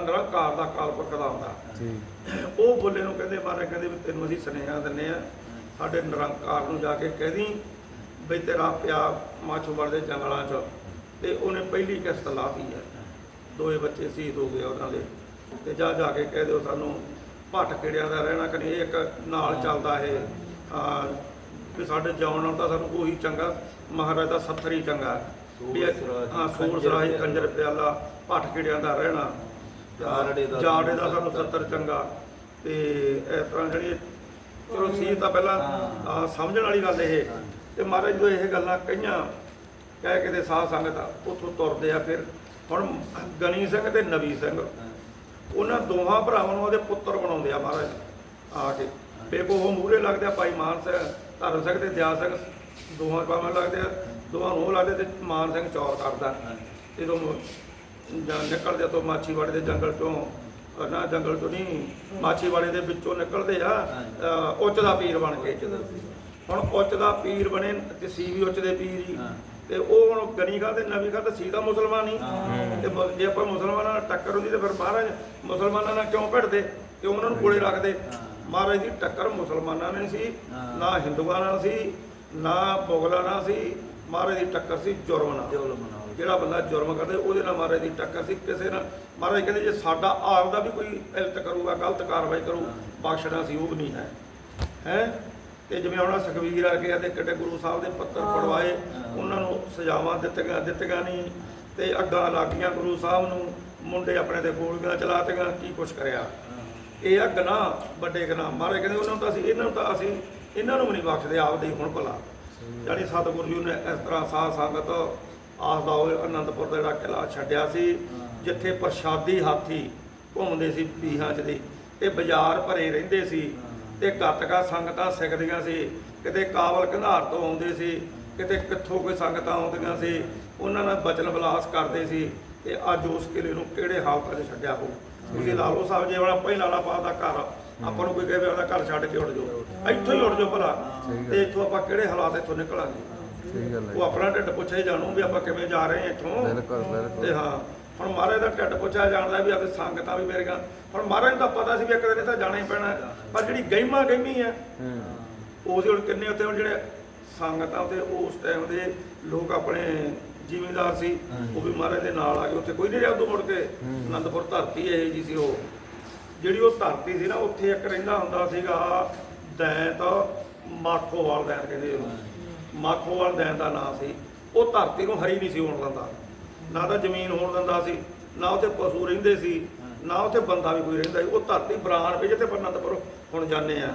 ਨਿਰੰਕਾਰ ਦਾ ਕਾਲ ਪੁਰਖ ਦਾ ਹੁੰਦਾ। ਠੀਕ ਉਹ ਬੁੱਲੇ ਨੂੰ ਕਹਿੰਦੇ ਮਹਾਰਾਜ ਕਹਿੰਦੇ ਵੀ ਤੈਨੂੰ ਅਸੀਂ ਸੁਨੇਹਾ ਦਿੰਨੇ ਆ ਸਾਡੇ ਨਿਰੰਕਾਰ ਨੂੰ ਜਾ ਕੇ ਕਹਿਦੀ ਵੀ ਤੇਰਾ ਪਿਆ ਮਾਛੋਵਰ ਦੇ ਜੰਗਲਾਂ 'ਚ। ਤੇ ਉਹਨੇ ਪਹਿਲੀ ਕਿਸ਼ਤ ਲਾਤੀ ਹੈ। ਦੋਏ ਬੱਚੇ ਸ਼ਹੀਦ ਹੋ ਗਏ ਉਹਨਾਂ ਦੇ। ਤੇ ਜਾ ਜਾ ਕੇ ਕਹਿ ਦਿਓ ਸਾਨੂੰ ਭੱਟ ਕਿੜਿਆਂ ਦਾ ਰਹਿਣਾ ਕਿ ਨਹੀਂ ਇੱਕ ਨਾਲ ਚੱਲਦਾ ਇਹ। ਆ ਵੀ ਸਾਡੇ ਜਾਣ ਨਾਲ ਤਾਂ ਸਾਨੂੰ ਕੋਈ ਚੰਗਾ ਮਹਾਰਾਜ ਦਾ ਸੱਥਰ ਹੀ ਚੰਗਾ। ਹਾਂ ਸੂਰ ਸਰਾਹੀ ਪਿਆਲਾ। ਕੰਜਰ ਪਿਆਲਾ ਭੱਟ ਕਿੜਿਆਂ ਦਾ ਰਹਿਣਾ। ਜਾੜੇ ਦਾ ਸਾਨੂੰ ਸੱਤਰ ਚੰਗਾ। ਤੇ ਇਸ ਤਰ੍ਹਾਂ ਜਿਹੜੀ ਚਲੋ ਸੀ ਤਾਂ ਪਹਿਲਾਂ ਸਮਝਣ ਵਾਲੀ ਗੱਲ ਇਹ। ਤੇ ਮਹਾਰਾਜ ਜਦੋਂ ਇਹ ਗੱਲਾਂ ਕਹੀਆਂ ਕਹਿ ਕੇ ਤੇ ਸਾਧ ਸੰਗਤ ਉੱਥੋਂ ਤੁਰਦੇ ਆ ਫਿਰ। ਹੁਣ ਗਣੀ ਸਿੰਘ ਤੇ ਨਵੀ ਸਿੰਘ ਉਹਨਾਂ ਦੋਹਾਂ ਭਰਾਵਾਂ ਨੂੰ ਉਹਦੇ ਪੁੱਤਰ ਬਣਾਉਂਦੇ ਆ ਮਹਾਰਾਜ ਆ ਕੇ। ਬੇਕੋ ਉਹ ਮੂਹਰੇ ਲੱਗਦੇ ਆ ਭਾਈ ਮਾਨ ਸਿੰਘ ਧਰਮ ਸਿੰਘ ਤੇ ਦਿਆਲ ਸਿੰਘ ਦੋਹਾਂ ਭਾਵੇਂ ਲੱਗਦੇ ਆ ਦੋਹਾਂ ਨੂੰ ਲੱਗਦੇ ਤੇ ਮਾਨ ਸਿੰਘ ਚੌਰ ਕਰਦਾ ਜਦੋਂ ਜਾਂ ਨਿਕਲਦੇ ਤੋਂ ਮਾਛੀਵਾੜੇ ਦੇ ਜੰਗਲ ਚੋਂ ਨਾ ਜੰਗਲ ਚੋਂ ਨਹੀਂ ਮਾਛੀਵਾੜੇ ਦੇ ਵਿੱਚੋਂ ਨਿਕਲਦੇ ਆ ਉੱਚ ਦਾ ਪੀਰ ਬਣ ਕੇ। ਹੁਣ ਉੱਚ ਦਾ ਪੀਰ ਬਣੇ ਤੇ ਸੀ ਵੀ ਉੱਚ ਦੇ ਪੀਰ ਹੀ। ਤੇ ਉਹ ਹੁਣ ਗਣੀ ਖਾਂ ਤੇ ਨਵੀਂ ਖਾਂ ਤੇ ਸੀ ਤਾਂ ਮੁਸਲਮਾਨ ਹੀ। ਤੇ ਜੇ ਆਪਾਂ ਮੁਸਲਮਾਨਾਂ ਨਾਲ ਟੱਕਰ ਹੁੰਦੀ ਤੇ ਫਿਰ ਮਹਾਰਾਜ ਮੁਸਲਮਾਨਾਂ ਨਾਲ ਕਿਉਂ ਭਿੜਦੇ? ਤੇ ਉਹਨਾਂ ਨੂੰ ਕੋਲੇ ਰੱਖਦੇ। ਮਹਾਰਾਜ ਦੀ ਟੱਕਰ ਮੁਸਲਮਾਨਾਂ ਨਾਲ ਸੀ। ਨਾ ਹਿੰਦੂਆਂ ਨਾਲ ਸੀ ਨਾ ਮੁਗਲਾਂ ਨਾਲ ਸੀ ਮਹਾਰਾਜ ਦੀ ਟੱਕਰ ਸੀ ਜੁਰਮ ਨਾਲ। ਜਿਹੜਾ ਬੰਦਾ ਜੁਰਮ ਕਰਦੇ ਉਹਦੇ ਨਾਲ ਮਹਾਰਾਜ ਦੀ ਟੱਕਰ ਸੀ ਕਿਸੇ ਨਾਲ। ਮਹਾਰਾਜ ਕਹਿੰਦੇ ਜੇ ਸਾਡਾ ਆਪ ਦਾ ਵੀ ਕੋਈ ਇਲਤ ਕਰੂਗਾ ਗਲਤ ਕਾਰਵਾਈ ਕਰੂ। ਬਖਸ਼ਣਾ ਸੀ ਉਹ ਵੀ ਨਹੀਂ ਹੈ। ਹੈ? ਤੇ ਜਿਵੇਂ ਹੁਣ ਸੁਖਵੀਰ ਆ ਗਿਆ ਤੇ ਕਿੱਡੇ ਗੁਰੂ ਸਾਹਿਬ ਦੇ ਪੱਤਰ ਪੜਵਾਏ ਹਾਂ। ਉਹਨਾਂ ਨੂੰ ਸਜ਼ਾਵਾਂ ਦਿੱਤੀਆਂ ਦਿੱਤੀਆਂ ਨਹੀਂ। ਤੇ ਅੱਗਾਂ ਲੱਗੀਆਂ ਗੁਰੂ ਸਾਹਿਬ ਨੂੰ ਮੁੰਡੇ ਆਪਣੇ ਤੇ ਗੋਲੀਆਂ ਚਲਾਤੀਆਂ ਕੀ ਕੁਛ ਕਰਿਆ? ਇਹ ਆ ਗੁਨਾਹ ਵੱਡੇ ਗੁਨਾਹ। ਮਹਾਰਾਜ ਕਹਿੰਦੇ ਉਹਨਾਂ ਨੂੰ ਤਾਂ ਅਸੀਂ ਇਹਨਾਂ ਨੂੰ ਤਾਂ ਅਸੀਂ ਇਹਨਾਂ ਨੂੰ ਵੀ ਨਹੀਂ ਬਖਸ਼ਦੇ ਆਪਦੇ ਹੀ ਹੁਣ ਭਲਾ। ਜਾਨੀ ਸਤਿਗੁਰੂ ਜੀ ਨੇ ਇਸ ਤਰ੍ਹਾਂ ਸਾਧ ਸੰਗਤ ਆਸਦਾ ਹੋਏ ਅਨੰਦਪੁਰ ਦਾ ਜਿਹੜਾ ਕਿਲਾ ਛੱਡਿਆ ਸੀ ਜਿੱਥੇ ਪ੍ਰਸ਼ਾਦੀ ਹਾਥੀ ਘੁੰਮਦੇ ਸੀ ਪੀਹਾਂ ਚ ਦੇ। ਤੇ ਬਾਜ਼ਾਰ ਭਰੇ ਰਹਿੰਦੇ ਸੀ। ਤੇ ਗੱਤਕਾ ਸੰਗਤਾਂ ਸਿੱਖਦੀਆਂ ਸੀ। ਕਿਤੇ ਕਾਬਲ ਕੰਧਾਰ ਤੋਂ ਆਉਂਦੇ ਸੀ। ਕਿਤੇ ਕਿੱਥੋਂ ਕੋਈ ਸੰਗਤਾਂ ਆਉਂਦੀਆਂ ਸੀ। ਉਹਨਾਂ ਨਾਲ ਬਚਨ ਵਿਲਾਸ ਕਰਦੇ ਸੀ। ਤੇ ਅੱਜ ਉਸ ਕਿਲੇ ਨੂੰ ਕਿਹੜੇ ਹਾਲਤਾਂ 'ਚ ਛੱਡਿਆ ਹੋ ਤੁਸੀਂ ਲਾ ਲਓ ਸਾਹਿਬ ਜੇ ਵਾਲਾ ਪਹਿਲਾਂ ਵਾਲਾ ਪਾ ਦਾ ਘਰ। ਆਪਾਂ ਨੂੰ ਕੋਈ ਕਹੇ ਵੀ ਘਰ ਛੱਡ ਕੇ ਉੱਡ ਜਾਓ। ਇੱਥੋਂ ਹੀ ਉੱਡ ਜਾਓ ਭਲਾ। ਤੇ ਇੱਥੋਂ ਆਪਾਂ ਕਿਹੜੇ ਹਾਲਾਤ ਇੱਥੋਂ ਨਿਕਲਾਂਗੇ? ਸਹੀ ਗੱਲ ਉਹ ਹੈ ਆਪਣਾ ਢਿੱਡ ਪੁੱਛੇ ਜਾਣੂ ਵੀ ਆਪਾਂ ਕਿਵੇਂ ਜਾ ਰਹੇ ਹਾਂ ਇੱਥੋਂ। ਬਿਲਕੁਲ ਤੇ ਬਿਲਕੁਲ ਹਾਂ ਹੁਣ ਮਹਾਰਾਜ ਦਾ ਢਿੱਡ ਪੁੱਛਿਆ ਜਾਣਦਾ ਵੀ ਆਪੇ ਸੰਗਤਾਂ ਵੀ ਮੇਰੀਆਂ ਹੁਣ ਮਹਾਰਾਜ ਨੂੰ ਤਾਂ ਪਤਾ ਸੀ ਵੀ ਇੱਕ ਦਿਨ ਇਹ ਤਾਂ ਜਾਣਾ ਹੀ ਪੈਣਾ। ਪਰ ਜਿਹੜੀ ਗਹਿਮਾ ਗਹਿਮੀ ਹੈ ਉਹਦੇ ਹੁਣ ਕਿੰਨੇ ਉੱਥੇ ਹੁਣ ਜਿਹੜੇ ਸੰਗਤਾਂ ਤੇ ਉਸ ਟਾਈਮ ਦੇ ਲੋਕ ਆਪਣੇ ਜ਼ਿਮੀਂਦਾਰ ਸੀ ਉਹ ਵੀ ਮਹਾਰਾਜ ਦੇ ਨਾਲ ਆ ਗਏ ਉੱਥੇ ਕੋਈ ਨਹੀਂ ਰਿਹਾ ਉਦੋਂ ਮੁੜ ਕੇ। ਅਨੰਦਪੁਰ ਧਰਤੀ ਇਹ ਜੀ ਸੀ ਉਹ। ਜਿਹੜੀ ਉਹ ਧਰਤੀ ਸੀ ਨਾ ਉੱਥੇ ਇੱਕ ਰਹਿੰਦਾ ਹੁੰਦਾ ਸੀਗਾ ਦੈਂਤ ਮਾਖੋਵਾਲ ਦੈਂਤ ਕਹਿੰਦੇ ਉਹਨੂੰ। ਮਾਖੋਵਾਲ ਦੈਂਤ ਦਾ ਨਾਮ ਸੀ। ਉਹ ਧਰਤੀ ਨੂੰ ਹਰੀ ਨਹੀਂ ਸੀ ਹੋਣ ਦਿੰਦਾ। ਨਾ ਤਾਂ ਜ਼ਮੀਨ ਹੋਣ ਦਿੰਦਾ ਸੀ ਨਾ ਉੱਥੇ ਪਸ਼ੂ ਰਹਿੰਦੇ ਸੀ ਨਾ ਉੱਥੇ ਬੰਦਾ ਵੀ ਕੋਈ ਰਹਿੰਦਾ ਸੀ। ਉਹ ਧਰਤੀ ਬਰਾਨ ਵੀ ਜਿੱਥੇ ਅਨੰਦਪੁਰ ਹੁਣ ਜਾਂਦੇ ਆ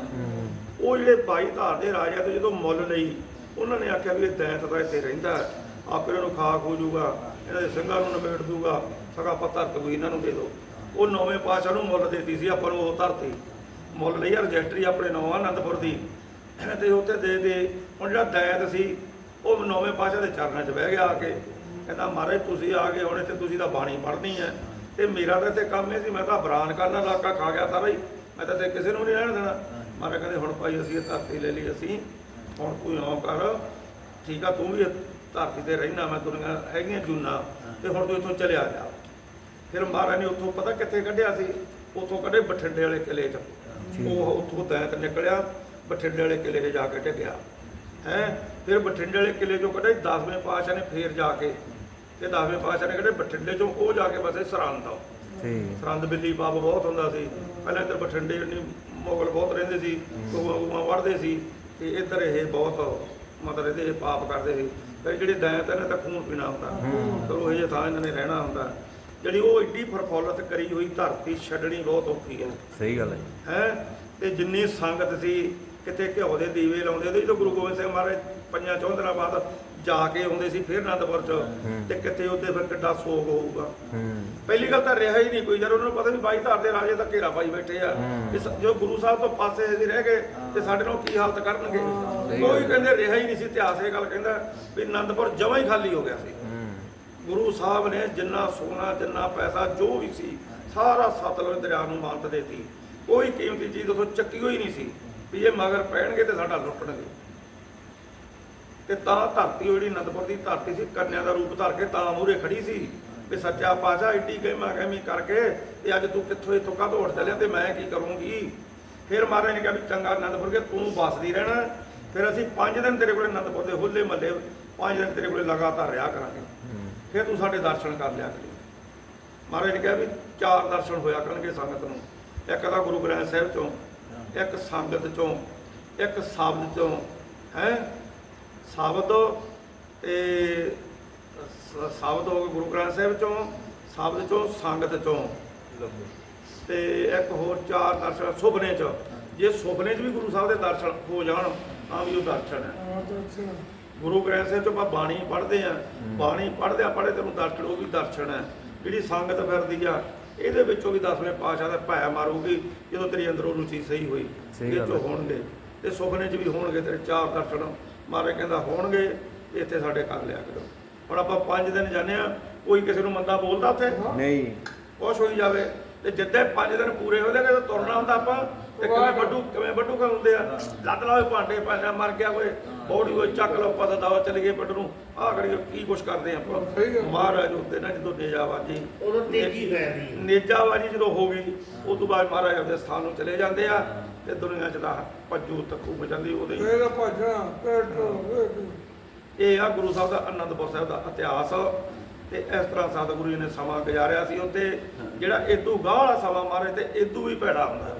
ਉਹ ਜਿਹੜੇ ਬਾਈ ਧਾਰ ਦੇ ਰਾਜਾ ਤੋਂ ਜਦੋਂ ਮੁੱਲ ਲਈ ਉਹਨਾਂ ਨੇ ਆਖਿਆ ਵੀ ਇਹ ਦੈਂਤ ਦਾ ਇੱਥੇ ਰਹਿੰਦਾ ਹੈ, ਆਪੇ ਇਹਨਾਂ ਨੂੰ ਖਾਕ ਹੋ ਜਾਊਗਾ, ਇਹਨਾਂ ਦੇ ਸਿੰਘਾਂ ਨੂੰ ਨਿਬੇੜ ਦੂਗਾ ਸਗਾ ਪੱਤਰ ਕੋਈ ਇਹਨਾਂ ਨੂੰ ਦੇ ਦਿਓ। ਉਹ ਨੌਵੇਂ ਪਾਤਸ਼ਾਹ ਨੂੰ ਮੁੱਲ ਦੇਤੀ ਸੀ, ਆਪਾਂ ਨੂੰ ਉਹ ਧਰਤੀ। ਮੁੱਲ ਲਈ ਆ ਰਜਿਸਟਰੀ ਆਪਣੇ ਨਵਾਂ ਆਨੰਦਪੁਰ ਦੀ। ਤੇ ਉੱਥੇ ਦੇ ਦੇ, ਹੁਣ ਜਿਹੜਾ ਦੈਂਤ ਸੀ, ਉਹ ਨੌਵੇਂ ਪਾਤਸ਼ਾਹ ਦੇ ਚਰਨਾਂ 'ਚ ਬਹਿ ਗਿਆ ਆ ਕੇ। ਕਹਿੰਦਾ, ਮਹਾਰਾਜ, ਤੁਸੀਂ ਆ ਗਏ ਹੁਣ, ਇੱਥੇ ਤੁਸੀਂ ਤਾਂ ਬਾਣੀ ਪੜ੍ਹਨੀ ਹੈ। ਤੇ ਮੇਰਾ ਤਾਂ ਇੱਥੇ ਕੰਮ ਇਹ ਸੀ, ਮੈਂ ਤਾਂ ਬਰਾਨ ਕਰਨਾ ਇਲਾਕਾ ਖਾ ਗਿਆ ਸਾਰਾ ਹੀ। ਮੈਂ ਤਾਂ ਇੱਥੇ ਕਿਸੇ ਨੂੰ ਨਹੀਂ ਰਹਿਣ ਦੇਣਾ। ਮਹਾਰਾਜ ਕਹਿੰਦੇ, ਹੁਣ ਭਾਈ, ਅਸੀਂ ਇਹ ਧਰਤੀ ਲੈ ਲਈ, ਅਸੀਂ ਹੁਣ ਤੂੰ ਇਉਂ ਕਰ। ਠੀਕ ਆ, ਤੂੰ ਵੀ ਧਰਤੀ ਤੇ ਰਹਿਣਾ ਮੈਂ ਦੁਨੀਆ ਹੈਗੀਆਂ ਜੂਨਾ ਤੇ ਹੁਣ ਤੂੰ ਇੱਥੋਂ ਚਲਿਆ ਜਾ। ਫਿਰ ਮਹਾਰਾਜ ਨੇ ਉੱਥੋਂ ਪਤਾ ਕਿੱਥੇ ਕੱਢਿਆ ਸੀ? ਉੱਥੋਂ ਕੱਢੇ ਬਠਿੰਡੇ ਵਾਲੇ ਕਿਲੇ 'ਚ। ਉਹ ਉੱਥੋਂ ਦੈਂਤ ਨਿਕਲਿਆ ਬਠਿੰਡੇ ਵਾਲੇ ਕਿਲੇ 'ਤੇ ਜਾ ਕੇ ਟਿਕਿਆ ਹੈ? ਫਿਰ ਬਠਿੰਡੇ ਵਾਲੇ ਕਿਲੇ 'ਚੋਂ ਕੱਢੇ 10ਵੇਂ ਪਾਤਸ਼ਾਹ ਨੇ ਫੇਰ ਜਾ ਕੇ ਤੇ 10ਵੇਂ ਪਾਤਸ਼ਾਹ ਨੇ ਕੱਢੇ ਬਠਿੰਡੇ 'ਚੋਂ ਉਹ ਜਾ ਕੇ ਬਸੇ ਸਰਹੰਦ ਠੀਕ। ਸਰਹੰਦ ਬਿੱਲੀ ਬਾਬ ਬਹੁਤ ਹੁੰਦਾ ਸੀ। ਪਹਿਲਾਂ ਇੱਧਰ ਬਠਿੰਡੇ ਮੁਗਲ ਬਹੁਤ ਰਹਿੰਦੇ ਸੀ ਉਹ ਵੜਦੇ ਸੀ ਤੇ ਇੱਧਰ ਇਹ ਬਹੁਤ ਮਤਲਬ ਇਹਦੇ ਇਹ ਪਾਪ ਕਰਦੇ ਸੀ। ਫਿਰ ਜਿਹੜੇ ਦੈਂਤ ਇਹਨਾਂ ਤਾਂ ਖੂਨ ਪੀਣਾ ਹੁੰਦਾ। ਚਲੋ ਇਹ ਜਿਹੇ ਥਾਂ ਇਹਨਾਂ ਨੇ ਰਹਿਣਾ ਹੁੰਦਾ। ਜਿਹੜੀ ਉਹ ਏਡੀ ਫਰਫੌਲਤ ਕਰੀ ਹੋਈ ਧਰਤੀ ਛੱਡਣੀ ਬਹੁਤ ਔਖੀ ਹੈ। ਸਹੀ ਗੱਲ ਹੈ ਹੈ? ਤੇ ਜਿੰਨੀ ਸੰਗਤ ਸੀ ਕਿਤੇ ਘਿਓ ਦੇ ਦੀਵੇ ਲਾਉਂਦੇ ਉਹਦੇ ਜਦੋਂ ਗੁਰੂ ਗੋਬਿੰਦ ਸਿੰਘ ਮਹਾਰਾਜ ਪੰਜਾਂ ਚੌਂ ਦਿਨਾਂ ਬਾਅਦ ਜਾ ਕੇ ਆਉਂਦੇ ਸੀ ਫਿਰ ਅਨੰਦਪੁਰ ਚ ਤੇ ਕਿਤੇ ਉੱਤੇ ਫਿਰ ਕਿੱਡਾ ਸੋਗ ਹੋਊਗਾ। ਪਹਿਲੀ ਗੱਲ ਤਾਂ ਰਿਹਾ ਹੀ ਨਹੀਂ ਕੋਈ ਜਦ ਉਹਨਾਂ ਨੂੰ ਪਤਾ ਵੀ ਬਾਈ ਧਾਰ ਦੇ ਰਾਜੇ ਤਾਂ ਘੇਰਾ ਪਾਈ ਬੈਠੇ ਆ। ਇਸ- ਜੋ ਗੁਰੂ ਸਾਹਿਬ ਤੋਂ ਪਾਸੇ ਅਸੀਂ ਰਹਿ ਗਏ ਤੇ ਸਾਡੇ ਨਾਲ ਕੀ ਹਾਲਤ ਕਰਨਗੇ? ਕੋਈ। ਕਹਿੰਦੇ ਰਿਹਾ ਹੀ ਨਹੀਂ ਸੀ ਇਤਿਹਾਸ ਇਹ ਗੱਲ ਕਹਿੰਦਾ ਵੀ ਆਨੰਦਪੁਰ ਜਮਾਂ ਹੀ ਖਾਲੀ ਹੋ ਗਿਆ ਸੀ। ਗੁਰੂ ਸਾਹਿਬ ਨੇ ਜਿੰਨਾ ਸੋਨਾ ਜਿੰਨਾ ਪੈਸਾ ਜੋ ਵੀ ਸੀ ਸਾਰਾ ਸਤਲੁਜ ਦਰਿਆ ਨੂੰ ਮਾਨਤ ਦੇਤੀ। ਕੋਈ ਕੀਮਤੀ ਚੀਜ਼ ਉਥੋਂ ਚੱਕੀ ਹੋਈ ਨਹੀਂ ਸੀ ਵੀ ਇਹ ਮਗਰ ਪੈਣਗੇ ਤੇ ਸਾਡਾ ਲੁੱਟਣਗੇ। ਤੇ ਤਾਂ ਧਰਤੀ ਉਹ ਜਿਹੜੀ ਅਨੰਦਪੁਰ ਦੀ ਧਰਤੀ ਸੀ, ਕੰਨਿਆ ਦਾ ਰੂਪ ਧਰ ਕੇ ਤਾਂ ਮੂਰੇ ਖੜੀ ਸੀ। ਵੀ ਸੱਚਾ ਪਾਤਸ਼ਾਹ ਇੱਡੀ ਗਹਿਮਾ ਗਹਿਮੀ ਕਰਕੇ ਤੇ ਅੱਜ ਤੂੰ ਕਿੱਥੋਂ ਇੱਥੋਂ ਕਾਹਤੋਂ ਦੌੜ ਚੱਲਿਆ ਤੇ ਮੈਂ ਕੀ ਕਰੂੰਗੀ? ਫਿਰ ਮਹਾਰਾਜ ਨੇ ਕਿਹਾ ਵੀ ਚੰਗਾ ਅਨੰਦਪੁਰ ਕੇ, ਤੂੰ ਬਸਦੀ ਰਹਿਣਾ। ਫਿਰ ਅਸੀਂ 5 ਦਿਨ ਤੇਰੇ ਕੋਲੇ ਅਨੰਦਪੁਰ ਦੇ ਹੋਲੇ ਮਹੱਲੇ 5 ਦਿਨ ਤੇਰੇ ਕੋਲੇ ਲਗਾਤਾਰ ਰਿਹਾ ਕਰਾਂਗੇ। ਫਿਰ ਤੂੰ ਸਾਡੇ ਦਰਸ਼ਨ ਕਰ ਲਿਆ ਕਰੀ। ਮਹਾਰਾਜ ਨੇ ਕਿਹਾ ਵੀ ਚਾਰ ਦਰਸ਼ਨ ਹੋਇਆ ਕਰਨਗੇ ਸੰਗਤ ਨੂੰ। ਇੱਕ ਤਾਂ ਗੁਰੂ ਗ੍ਰੰਥ ਸਾਹਿਬ ਚੋਂ, ਇੱਕ ਸੰਗਤ ਚੋਂ, ਇੱਕ ਸ਼ਬਦ ਚੋਂ, ਹੈ? ਸ਼ਬਦ ਤੇ ਸ- ਸ਼ਬਦ ਹੋ ਗਏ ਗੁਰੂ ਗ੍ਰੰਥ ਸਾਹਿਬ ਚੋਂ ਸ਼ਬਦ ਚੋਂ ਸੰਗਤ ਚੋਂ। ਲੱਭੋ ਤੇ ਇੱਕ ਹੋਰ ਚਾਰ ਦਰਸ਼ਨ ਸੁਪਨੇ ਚ। ਜੇ ਸੁਪਨੇ ਚ ਵੀ ਗੁਰੂ ਸਾਹਿਬ ਦੇ ਦਰਸ਼ਨ ਹੋ ਜਾਣ ਤਾਂ ਵੀ ਉਹ ਦਰਸ਼ਨ ਹੈ। ਗੁਰੂ ਗ੍ਰੰਥ ਸਾਹਿਬ ਤੋਂ ਆਪਾਂ ਬਾਣੀ ਪੜ੍ਹਦੇ ਆ ਬਾਣੀ ਪੜ੍ਹਦੇ ਆ ਪੜ੍ਹੇ ਤੈਨੂੰ ਦਰਸ਼ਨ ਉਹ ਵੀ ਦਰਸ਼ਨ ਹੈ। ਜਿਹੜੀ ਸੰਗਤ ਫਿਰਦੀ ਆ ਇਹਦੇ ਵਿੱਚੋਂ ਵੀ ਦਸਵੇਂ ਪਾਸ਼ਾ ਦਾ ਭੈ ਮਾਰੂਗੀ ਜਦੋਂ ਤੇਰੀ ਅੰਦਰੋਂ ਰੁਚੀ ਸਹੀ ਹੋਈ। ਇਹ ਚੋਂ। ਹੋਣਗੇ। ਤੇ ਸੁਪਨੇ 'ਚ ਵੀ ਹੋਣਗੇ ਤੇਰੇ ਚਾਰ ਦਰਸ਼ਨ। ਮਾਰੇ ਕਹਿੰਦਾ ਹੋਣਗੇ ਇੱਥੇ ਸਾਡੇ ਕਰ ਲਿਆ ਕਰੋ। ਹੁਣ ਆਪਾਂ ਪੰਜ ਦਿਨ ਜਾਂਦੇ ਆ ਕੋਈ ਕਿਸੇ ਨੂੰ ਮੰਦਾ ਬੋਲਦਾ ਉੱਥੇ? ਨਹੀਂ। ਕੁਛ ਹੋਈ ਜਾਵੇ। ਤੇ ਜਿੱਦੇ ਪੰਜ ਦਿਨ ਪੂਰੇ ਹੋ ਜਾਣਗੇ ਤਾਂ ਤੁਰਨਾ ਹੁੰਦਾ ਆਪਾਂ। ਤੇ ਕਿਵੇਂ ਵੱਡੂ ਕਿਵੇਂ ਵੱਡੂ ਖਾਉਂਦੇ ਆ? ਲੱਤ ਲਾਵੇ ਭਾਂਡੇ ਭਾਂਡਾ ਮਰ ਗਿਆ ਕੋਈ ਬੋੜੀ ਕੋਈ ਚੱਕ ਲਓ ਪਤਾ ਦਾਵਾ ਚੱਲ ਗਏ ਵੱਡ ਨੂੰ। ਆਹ ਕਰੀਏ ਕੀ ਕੁਛ ਕਰਦੇ ਆਪਾਂ? ਮਹਾਰਾਜ ਉੱਤੇ ਨਾ ਜਦੋਂ ਨੇਜਾਬਾਜੀ। ਉਦੋਂ ਤੇਜ਼ੀ ਫੈਲਦੀ ਹੈ। ਨੇਜਾਬਾਜੀ ਜਦੋਂ ਹੋ ਗਈ ਉਸ ਤੋਂ ਬਾਅਦ ਮਹਾਰਾਜ ਆਪਦੇ ਸਥਾਨ ਨੂੰ ਚਲੇ ਜਾਂਦੇ ਆ। ਤੇ ਦੁਨੀਆ 'ਚ ਦਾ ਭੱਜੂ ਤੱਕੂ ਮਚਾਂਦੀ ਉਹਦੇ ਹੀ। ਇਹਦਾ ਭਜਣਾ ਪੇਟ ਇਹ ਆ ਗੁਰੂ ਸਾਹਿਬ ਦਾ ਅਨੰਦਪੁਰ ਸਾਹਿਬ ਦਾ ਇਤਿਹਾਸ। ਤੇ ਇਸ ਤਰ੍ਹਾਂ ਸਤਿਗੁਰੂ ਜੀ ਨੇ ਸਮਾਂ ਗੁਜ਼ਾਰਿਆ ਸੀ ਉੱਤੇ ਜਿਹੜਾ ਇਦੋਂ ਗਾਹ ਵਾਲਾ ਸਮਾਂ ਮਹਾਰਾਜ ਤੇ ਇਦੋਂ ਵੀ ਭੈੜਾ ਹੁੰਦਾ।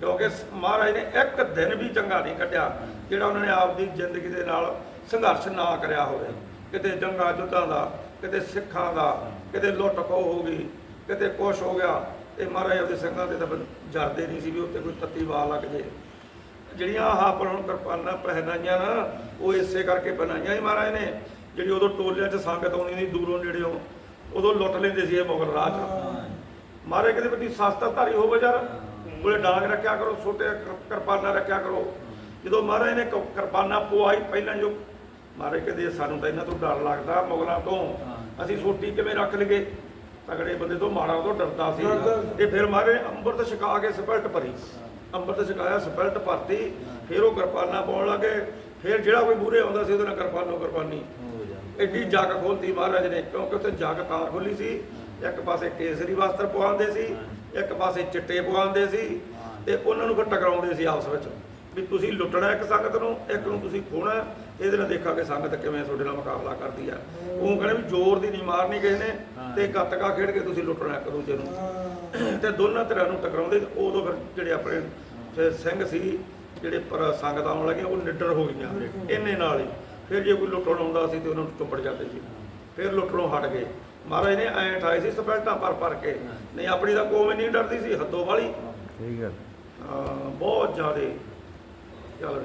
ਕਿਉਂਕਿ ਸ- ਮਹਾਰਾਜ ਨੇ ਇੱਕ ਦਿਨ ਵੀ ਚੰਗਾ ਨਹੀਂ ਕੱਢਿਆ ਜਿਹੜਾ ਉਹਨਾਂ ਨੇ ਆਪਦੀ ਜ਼ਿੰਦਗੀ ਦੇ ਨਾਲ ਸੰਘਰਸ਼ ਨਾ ਕਰਿਆ ਹੋਵੇ। ਕਿਤੇ ਜੰਗਾਂ ਜੁੱਧਾਂ ਦਾ ਕਿਤੇ ਸਿੱਖਾਂ ਦਾ ਕਿਤੇ ਲੁੱਟ ਖੋਹ ਹੋ ਗਈ ਕਿਤੇ ਕੁਛ ਹੋ ਗਿਆ। ਤੇ ਮਹਾਰਾਜ ਆਪਦੇ ਸਿੰਘਾਂ ਤੇ ਤਾਂ ਜਰਦੇ ਨਹੀਂ ਸੀ ਵੀ ਉੱਤੇ ਕੋਈ ਤੱਤੀ ਵਾਲ ਲੱਗ ਜੇ। ਜਿਹੜੀਆਂ ਆਹ ਆਪਾਂ ਹੁਣ ਕਿਰਪਾਨਾਂ ਪਹਿਨਾਈਆਂ ਨਾ ਉਹ ਇਸੇ ਕਰਕੇ ਬਣਾਈਆਂ ਹੀ ਮਹਾਰਾਜ ਨੇ। ਜਿਹੜੀ ਉਦੋਂ ਟੋਲਿਆਂ 'ਚ ਸੰਗਤ ਆਉਂਦੀ ਸੀ ਦੂਰੋਂ ਨੇੜਿਓਂ ਉਦੋਂ ਲੁੱਟ ਲੈਂਦੇ ਸੀ ਇਹ ਮੁਗਲ ਰਾਜ। ਮਹਾਰਾਜ ਕਹਿੰਦੇ ਬੱਤੀ ਸਸਤਾ ਧਾਰੀ ਹੋਵੇ ਯਾਰ ਕੋਲੇ ਡਾਂਗ ਰੱਖਿਆ ਕਰੋ ਛੋਟੇ ਕਿਰ- ਕਿਰਪਾਨਾਂ ਰੱਖਿਆ ਕਰੋ। ਜਦੋਂ ਮਹਾਰਾਜ ਨੇ ਕਿਰਪਾਨਾਂ ਪਵਾਈ ਪਹਿਲਾਂ ਜੋ ਮਹਾਰਾਜ ਕਹਿੰਦੇ ਸਾਨੂੰ ਤਾਂ ਇਹਨਾਂ ਤੋਂ ਡਰ ਲੱਗਦਾ ਮੁਗਲਾਂ ਤੋਂ। ਅਸੀਂ ਸੋਟੀ ਕਿਵੇਂ ਰੱਖ ਲਈਏ? ਤਗੜੇ ਬੰਦੇ ਤੋਂ ਮਾੜਾ ਤੋਂ ਡਰਦਾ ਸੀ। ਤੇ ਫਿਰ ਨੇ ਅੰਮ੍ਰਿਤ ਛਕਾ ਕੇ ਸਪਲਟ ਭਰੀ। ਅੰਮ੍ਰਿਤ ਛਕਾਇਆ ਸਪਲਟ ਭਰਤੀ ਫਿਰ ਉਹ ਕਿਰਪਾਨਾਂ ਪਾਉਣ ਲੱਗੇ। ਫਿਰ ਜਿਹੜਾ ਕੋਈ ਮੂਹਰੇ ਆਉਂਦਾ ਸੀ ਉਹਦੇ ਨਾਲ ਕਿਰਪਾਨੋ ਕਿਰਪਾਨੀ। ਐਡੀ ਜੱਗ ਖੋਲਤੀ ਮਹਾਰਾਜ ਨੇ ਕਿਉਂਕਿ ਉੱਥੇ ਜੱਗ ਤਾਂ ਖੋਲੀ ਸੀ। ਇੱਕ ਪਾਸੇ ਕੇਸਰੀ ਵਸਤਰ ਪਵਾਉਂਦੇ ਸੀ ਇੱਕ ਪਾਸੇ ਚਿੱਟੇ ਪਵਾਉਂਦੇ ਸੀ। ਤੇ ਉਹਨਾਂ ਨੂੰ ਫਿਰ ਟਕਰਾਉਂਦੇ ਸੀ ਆਪਸ ਵਿੱਚ। ਵੀ ਤੁਸੀਂ ਲੁੱਟਣਾ ਇੱਕ ਸੰਗਤ ਨੂੰ ਇੱਕ ਨੂੰ ਤੁਸੀਂ ਖੋਣਾ ਇਹਦੇ ਨਾਲ ਦੇਖਾਂਗੇ ਸੰਗਤ ਕਿਵੇਂ ਤੁਹਾਡੇ ਨਾਲ ਮੁਕਾਬਲਾ ਕਰਦੀ ਆ। ਉਹ ਕਹਿੰਦੇ ਵੀ ਜ਼ੋਰ ਦੀ ਨਹੀਂ ਮਾਰਨੀ ਕਿਸੇ ਨੇ ਤੇ ਗੱਤਕਾ ਖੇਡ ਕੇ ਤੁਸੀਂ ਲੁੱਟਣਾ ਇੱਕ ਦੂਜੇ ਨੂੰ। ਤੇ ਦੋਨਾਂ ਧਿਰਾਂ ਨੂੰ ਟਕਰਾਉਂਦੇ ਉਦੋਂ ਫਿਰ ਜਿਹੜੇ ਆਪਣੇ ਫਿਰ ਸਿੰਘ ਸੀ ਜਿਹੜੇ ਪਰ ਸੰਗਤ ਆਉਣ ਲੱਗੇ ਉਹ ਨਿਡਰ ਹੋ ਗਈਆਂ। ਇੰਨੇ ਨਾਲ ਹੀ। ਫਿਰ ਜੇ ਕੋਈ ਲੁੱਟਣ ਆਉਂਦਾ ਸੀ ਤੇ ਉਹਨਾਂ ਨੂੰ ਚੁੰਬੜ ਜਾਂਦੇ ਸੀ। ਫਿਰ ਲੁੱਟਣੋਂ ਹਟ ਗਏ। ਮਹਾਰਾਜ ਨੇ ਐਂ ਠਾਏ ਸੀ ਸਪੈਲਟਾਂ ਪਰ ਪਰ ਕੇ। ਨਹੀਂ ਆਪਣੀ ਤਾਂ ਕੋਮ ਹੀ ਨਹੀਂ ਡਰਦੀ ਸੀ ਹੱਦੋਂ ਵਾਲੀ। ਗੱਲ। ਹਾਂ, ਬਹੁਤ ਜ਼ਿਆਦੇ। ਚੱਲ